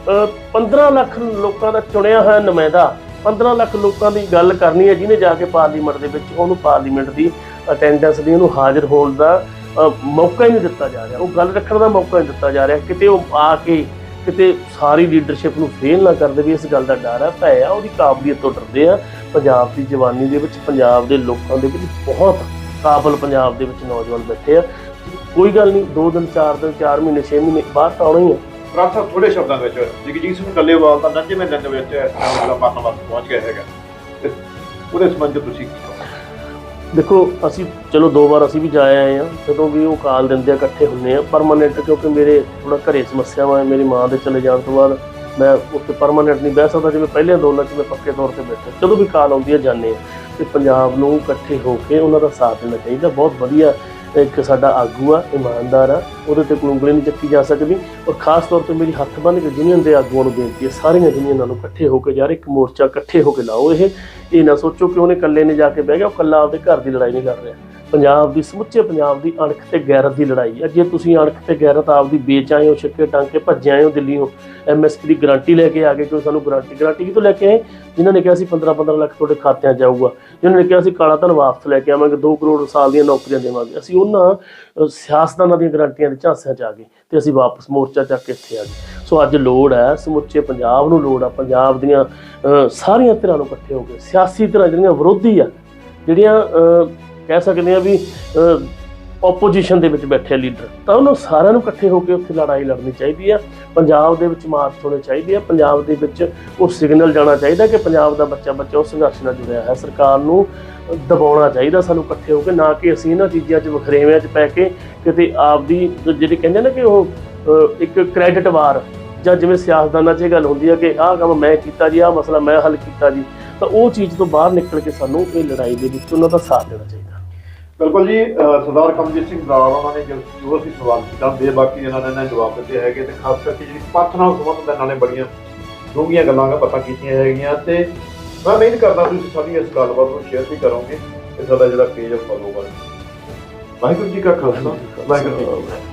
ਅ, 15 ਲੱਖ ਲੋਕਾਂ ਦਾ ਚੁਣਿਆ ਹੋਇਆ ਨੁਮਾਇੰਦਾ 15 ਲੱਖ ਲੋਕਾਂ ਦੀ ਗੱਲ ਕਰਨੀ ਹੈ ਜਿਹਨੇ ਜਾ ਕੇ ਪਾਰਲੀਮੈਂਟ ਦੇ ਵਿੱਚ ਉਹਨੂੰ ਪਾਰਲੀਮੈਂਟ ਦੀ ਅਟੈਂਡੈਂਸ ਦੀ ਉਹਨੂੰ ਹਾਜ਼ਰ ਹੋਣ ਦਾ ਮੌਕਾ ਹੀ ਨਹੀਂ ਦਿੱਤਾ ਜਾ ਰਿਹਾ। ਉਹ ਗੱਲ ਰੱਖਣ ਦਾ ਮੌਕਾ ਨਹੀਂ ਦਿੱਤਾ ਜਾ ਰਿਹਾ। ਕਿਤੇ ਉਹ ਆ ਕੇ ਕਿਤੇ ਸਾਰੀ ਲੀਡਰਸ਼ਿਪ ਨੂੰ ਫੇਲ ਨਾ ਕਰ ਦੇਵੇ ਇਸ ਗੱਲ ਦਾ ਡਰ ਆ ਭੈ ਆ ਉਹਦੀ ਕਾਬਲੀਅਤ ਤੋਂ ਡਰਦੇ ਆ। ਪੰਜਾਬ ਦੀ ਜਵਾਨੀ ਦੇ ਵਿੱਚ ਪੰਜਾਬ ਦੇ ਲੋਕਾਂ ਦੇ ਵਿੱਚ ਬਹੁਤ ਕਾਬਲ ਪੰਜਾਬ ਦੇ ਵਿੱਚ ਨੌਜਵਾਨ ਬੈਠੇ ਆ। ਕੋਈ ਗੱਲ ਨਹੀਂ 2 ਦਿਨ 4 ਦਿਨ 4 ਮਹੀਨੇ 6 ਮਹੀਨੇ ਬਾਅਦ ਤਾਂ ਆਉਣਾ ਹੀ ਆ। ਸਾਹਿਬ ਥੋੜੇ ਸ਼ਬਦਾਂ ਵਿੱਚ ਜਗਜੀਤ ਸਿੰਘ ਡੱਲੇਵਾਲ ਦਾ ਨੰਜਵੇਂ ਦਿਨ ਦੇ ਵਿੱਚ ਮਰਨ ਵਕਤ ਪਹੁੰਚ ਗਿਆ ਹੈਗਾ। ਉਹਦੇ ਸੰਬੰਧ 'ਚ ਤੁਸੀਂ? ਦੇਖੋ ਅਸੀਂ ਚਲੋ ਦੋ ਵਾਰ ਅਸੀਂ ਵੀ ਜਾ ਆਏ ਆ ਜਦੋਂ ਵੀ ਉਹ ਕਾਲ ਦਿੰਦੇ ਆ ਇਕੱਠੇ ਹੁੰਨੇ ਆ। ਪਰਮਾਨੈਂਟ ਕਿਉਂਕਿ ਮੇਰੇ ਥੋੜਾ ਘਰੇ ਸਮੱਸਿਆਵਾਂ ਹੈ ਮੇਰੀ ਮਾਂ ਦੇ ਚਲੇ ਜਾਣ ਤੋਂ ਬਾਅਦ ਮੈਂ ਉੱਥੇ ਪਰਮਾਨੈਂਟ ਨਹੀਂ ਬਹਿ ਸਕਦਾ, ਜਿਵੇਂ ਪਹਿਲੇ ਅੰਦੋਲਨ 'ਚ ਮੈਂ ਪੱਕੇ ਤੌਰ ਤੇ ਬੈਠਾ। ਜਦੋਂ ਵੀ ਕਾਲ ਆਉਂਦੀ ਹੈ, ਜਾਂਦੇ ਆ ਤੇ ਪੰਜਾਬ ਨੂੰ ਇਕੱਠੇ ਹੋ ਕੇ ਉਹਨਾਂ ਦਾ ਸਾਥ ਦੇਣਾ ਚਾਹੀਦਾ। ਬਹੁਤ ਵਧੀਆ ਇੱਕ ਸਾਡਾ ਆਗੂ ਆ, ਇਮਾਨਦਾਰ ਆ। ਉਹਦੇ ਤੇ ਕੋਈ ਉਂਗਲੀ ਨਹੀਂ ਚੱਕੀ ਜਾ ਸਕਦੀ। ਔਰ ਖਾਸ ਤੌਰ ਤੇ ਮੇਰੀ ਹੱਥ ਬੰਨ੍ਹ ਕੇ ਯੂਨੀਅਨ ਦੇ ਆਗੂਆਂ ਨੂੰ ਬੇਨਤੀ ਹੈ, ਸਾਰੀਆਂ ਯੂਨੀਅਨਾਂ ਨੂੰ ਇਕੱਠੇ ਹੋ ਕੇ ਯਾਰ, ਇੱਕ ਮੋਰਚਾ ਇਕੱਠੇ ਹੋ ਕੇ ਲਾਓ ਇਹ। ਇਹ ਨਾ ਸੋਚੋ ਕਿ ਉਹਨੇ ਇਕੱਲੇ ਨੇ ਜਾ ਕੇ ਬਹਿ ਗਿਆ, ਉਹ ਇਕੱਲਾ ਆਪਦੇ ਘਰ ਦੀ ਲੜਾਈ ਨਹੀਂ ਕਰ ਰਿਹਾ। ਪੰਜਾਬ ਦੀ ਸਮੁੱਚੇ ਪੰਜਾਬ ਦੀ ਅਣਖ ਤੇ ਗੈਰਤ ਦੀ ਲੜਾਈ ਹੈ। ਜੇ ਤੁਸੀਂ ਅਣਖ ਤੇ ਗੈਰਤ ਆਪਦੀ ਵੇਚ ਆਏ ਹੋ ਛੱਕੇ ਟਾਂਕੇ ਭੱਜ ਆਏ ਹੋ ਦਿੱਲੀੋਂ ਐਮਐਸਪੀ ਦੀ ਗਾਰੰਟੀ ਲੈ ਕੇ ਆ ਗਏ ਕਿ ਸਾਨੂੰ ਗਾਰੰਟੀ ਗਾਰੰਟੀ ਕਿਤੋਂ ਲੈ ਕੇ ਆਏ? ਜਿਨ੍ਹਾਂ ਨੇ ਕਿਹਾ ਸੀ 15 15 ਲੱਖ ਤੁਹਾਡੇ ਖਾਤਿਆਂ 'ਚ ਆਊਗਾ। ਜਿਨ੍ਹਾਂ ਨੇ ਕਿਹਾ ਸੀ ਕਾਲਾ ਧਨ ਵਾਪਸ ਲੈ ਕੇ ਆਵਾਂਗੇ 2 ਕਰੋੜ ਸਾਲ ਦੀਆਂ ਨੌਕਰੀਆਂ ਦੇਵਾਂਗੇ। ਅਸੀਂ ਉਹਨਾਂ ਅ, ਸਿਆਸਤਦਾਨਾਂ ਦੀਆਂ ਗਾਰੰਟੀਆਂ ਦੇ ਝਾਂਸਿਆਂ 'ਚ ਆ ਗਏ ਤੇ ਅਸੀਂ ਵਾਪਸ ਮੋਰਚਾ ਚੱਕ ਕੇ ਇੱਥੇ ਆ ਗਏ। ਸੋ ਅੱਜ ਲੋੜ ਹੈ ਸਮੁੱਚੇ ਪੰਜਾਬ ਨੂੰ ਲੋੜ ਆ ਪੰਜਾਬ ਦੀਆਂ ਸਾਰੀਆਂ ਧਿਰਾਂ ਨੂੰ ਇਕੱਠੇ ਹੋ ਕੇ ਸਿਆਸੀ ਧਿਰਾਂ ਜਿਹੜੀਆਂ ਵਿਰੋਧੀ ਆ ਜਿਹੜੀਆਂ ਕਹਿ ਸਕਦੇ ਆ ਵੀ ਆਪੋਜੀਸ਼ਨ ਦੇ ਵਿੱਚ ਬੈਠੇ ਲੀਡਰ ਤਾਂ ਉਹਨਾਂ ਸਾਰਿਆਂ ਨੂੰ ਇਕੱਠੇ ਹੋ ਕੇ ਉੱਥੇ ਲੜਾਈ ਲੜਨੀ ਚਾਹੀਦੀ ਆ। ਪੰਜਾਬ ਦੇ ਵਿੱਚ ਮਾਰਚ ਹੋਣੀ ਚਾਹੀਦੀ ਆ। ਪੰਜਾਬ ਦੇ ਵਿੱਚ ਉਹ ਸਿਗਨਲ ਜਾਣਾ ਚਾਹੀਦਾ ਕਿ ਪੰਜਾਬ ਦਾ ਬੱਚਾ ਬੱਚਾ ਉਸ ਸੰਘਰਸ਼ ਨਾਲ ਜੁੜਿਆ ਹੈ ਸਰਕਾਰ ਨੂੰ ਦਬਾਉਣਾ ਚਾਹੀਦਾ ਸਾਨੂੰ ਇਕੱਠੇ ਹੋ ਕੇ, ਨਾ ਕਿ ਅਸੀਂ ਇਹਨਾਂ ਚੀਜ਼ਾਂ 'ਚ ਵਖਰੇਵਿਆਂ 'ਚ ਪੈ ਕੇ ਕਿਤੇ ਆਪਦੀ ਜਿਹੜੇ ਕਹਿੰਦੇ ਨਾ ਕਿ ਉਹ ਇੱਕ ਕ੍ਰੈਡਿਟ ਵਾਰ ਜਾਂ ਜਿਵੇਂ ਸਿਆਸਤਦਾਨਾਂ 'ਚ ਇਹ ਗੱਲ ਹੁੰਦੀ ਆ ਕਿ ਆਹ ਕੰਮ ਮੈਂ ਕੀਤਾ ਜੀ, ਆਹ ਮਸਲਾ ਮੈਂ ਹੱਲ ਕੀਤਾ ਜੀ। ਤਾਂ ਉਹ ਚੀਜ਼ ਤੋਂ ਬਾਹਰ ਨਿਕਲ ਕੇ ਸਾਨੂੰ ਇਹ ਲੜਾਈ ਦੇ ਵਿੱਚ ਉਹਨਾਂ ਦਾ ਸਾਥ ਦੇਣਾ ਚਾਹੀਦਾ। ਬਿਲਕੁਲ ਜੀ ਸਰਦਾਰ ਕਮਜੀਤ ਸਿੰਘ ਬਰਾੜ ਉਹਨਾਂ ਨੇ ਜੋ ਅਸੀਂ ਸਵਾਲ ਕੀਤਾ ਦੇ ਬਾਕੀ ਇਹਨਾਂ ਨੇ ਇਹਨਾਂ ਦੇ ਜਵਾਬ ਦਿੱਤੇ ਹੈਗੇ ਤੇ ਖਾਸ ਕਰਕੇ ਜਿਹੜੀ ਪੱਥ ਨਾਲ ਸੰਬੰਧ ਇਹਨਾਂ ਨੇ ਬੜੀਆਂ ਡੂੰਘੀਆਂ ਗੱਲਾਂ ਦਾ ਪਤਾ ਕੀਤੀਆਂ ਹੈਗੀਆਂ ਤੇ ਮੈਂ ਉਮੀਦ ਕਰਦਾ ਤੁਸੀਂ ਸਾਡੀ ਇਸ ਗੱਲਬਾਤ ਨੂੰ ਸ਼ੇਅਰ ਵੀ ਕਰੋਗੇ ਤੇ ਸਾਡਾ ਜਿਹੜਾ ਪੇਜ ਫੋਲੋ ਕਰੋ ਵਾਹਿਗੁਰੂ ਜੀ ਕਾ ਖਾਲਸਾ, ਵਾਹਿਗੁਰੂ ਜੀ ਕੀ ਫਤਿਹ।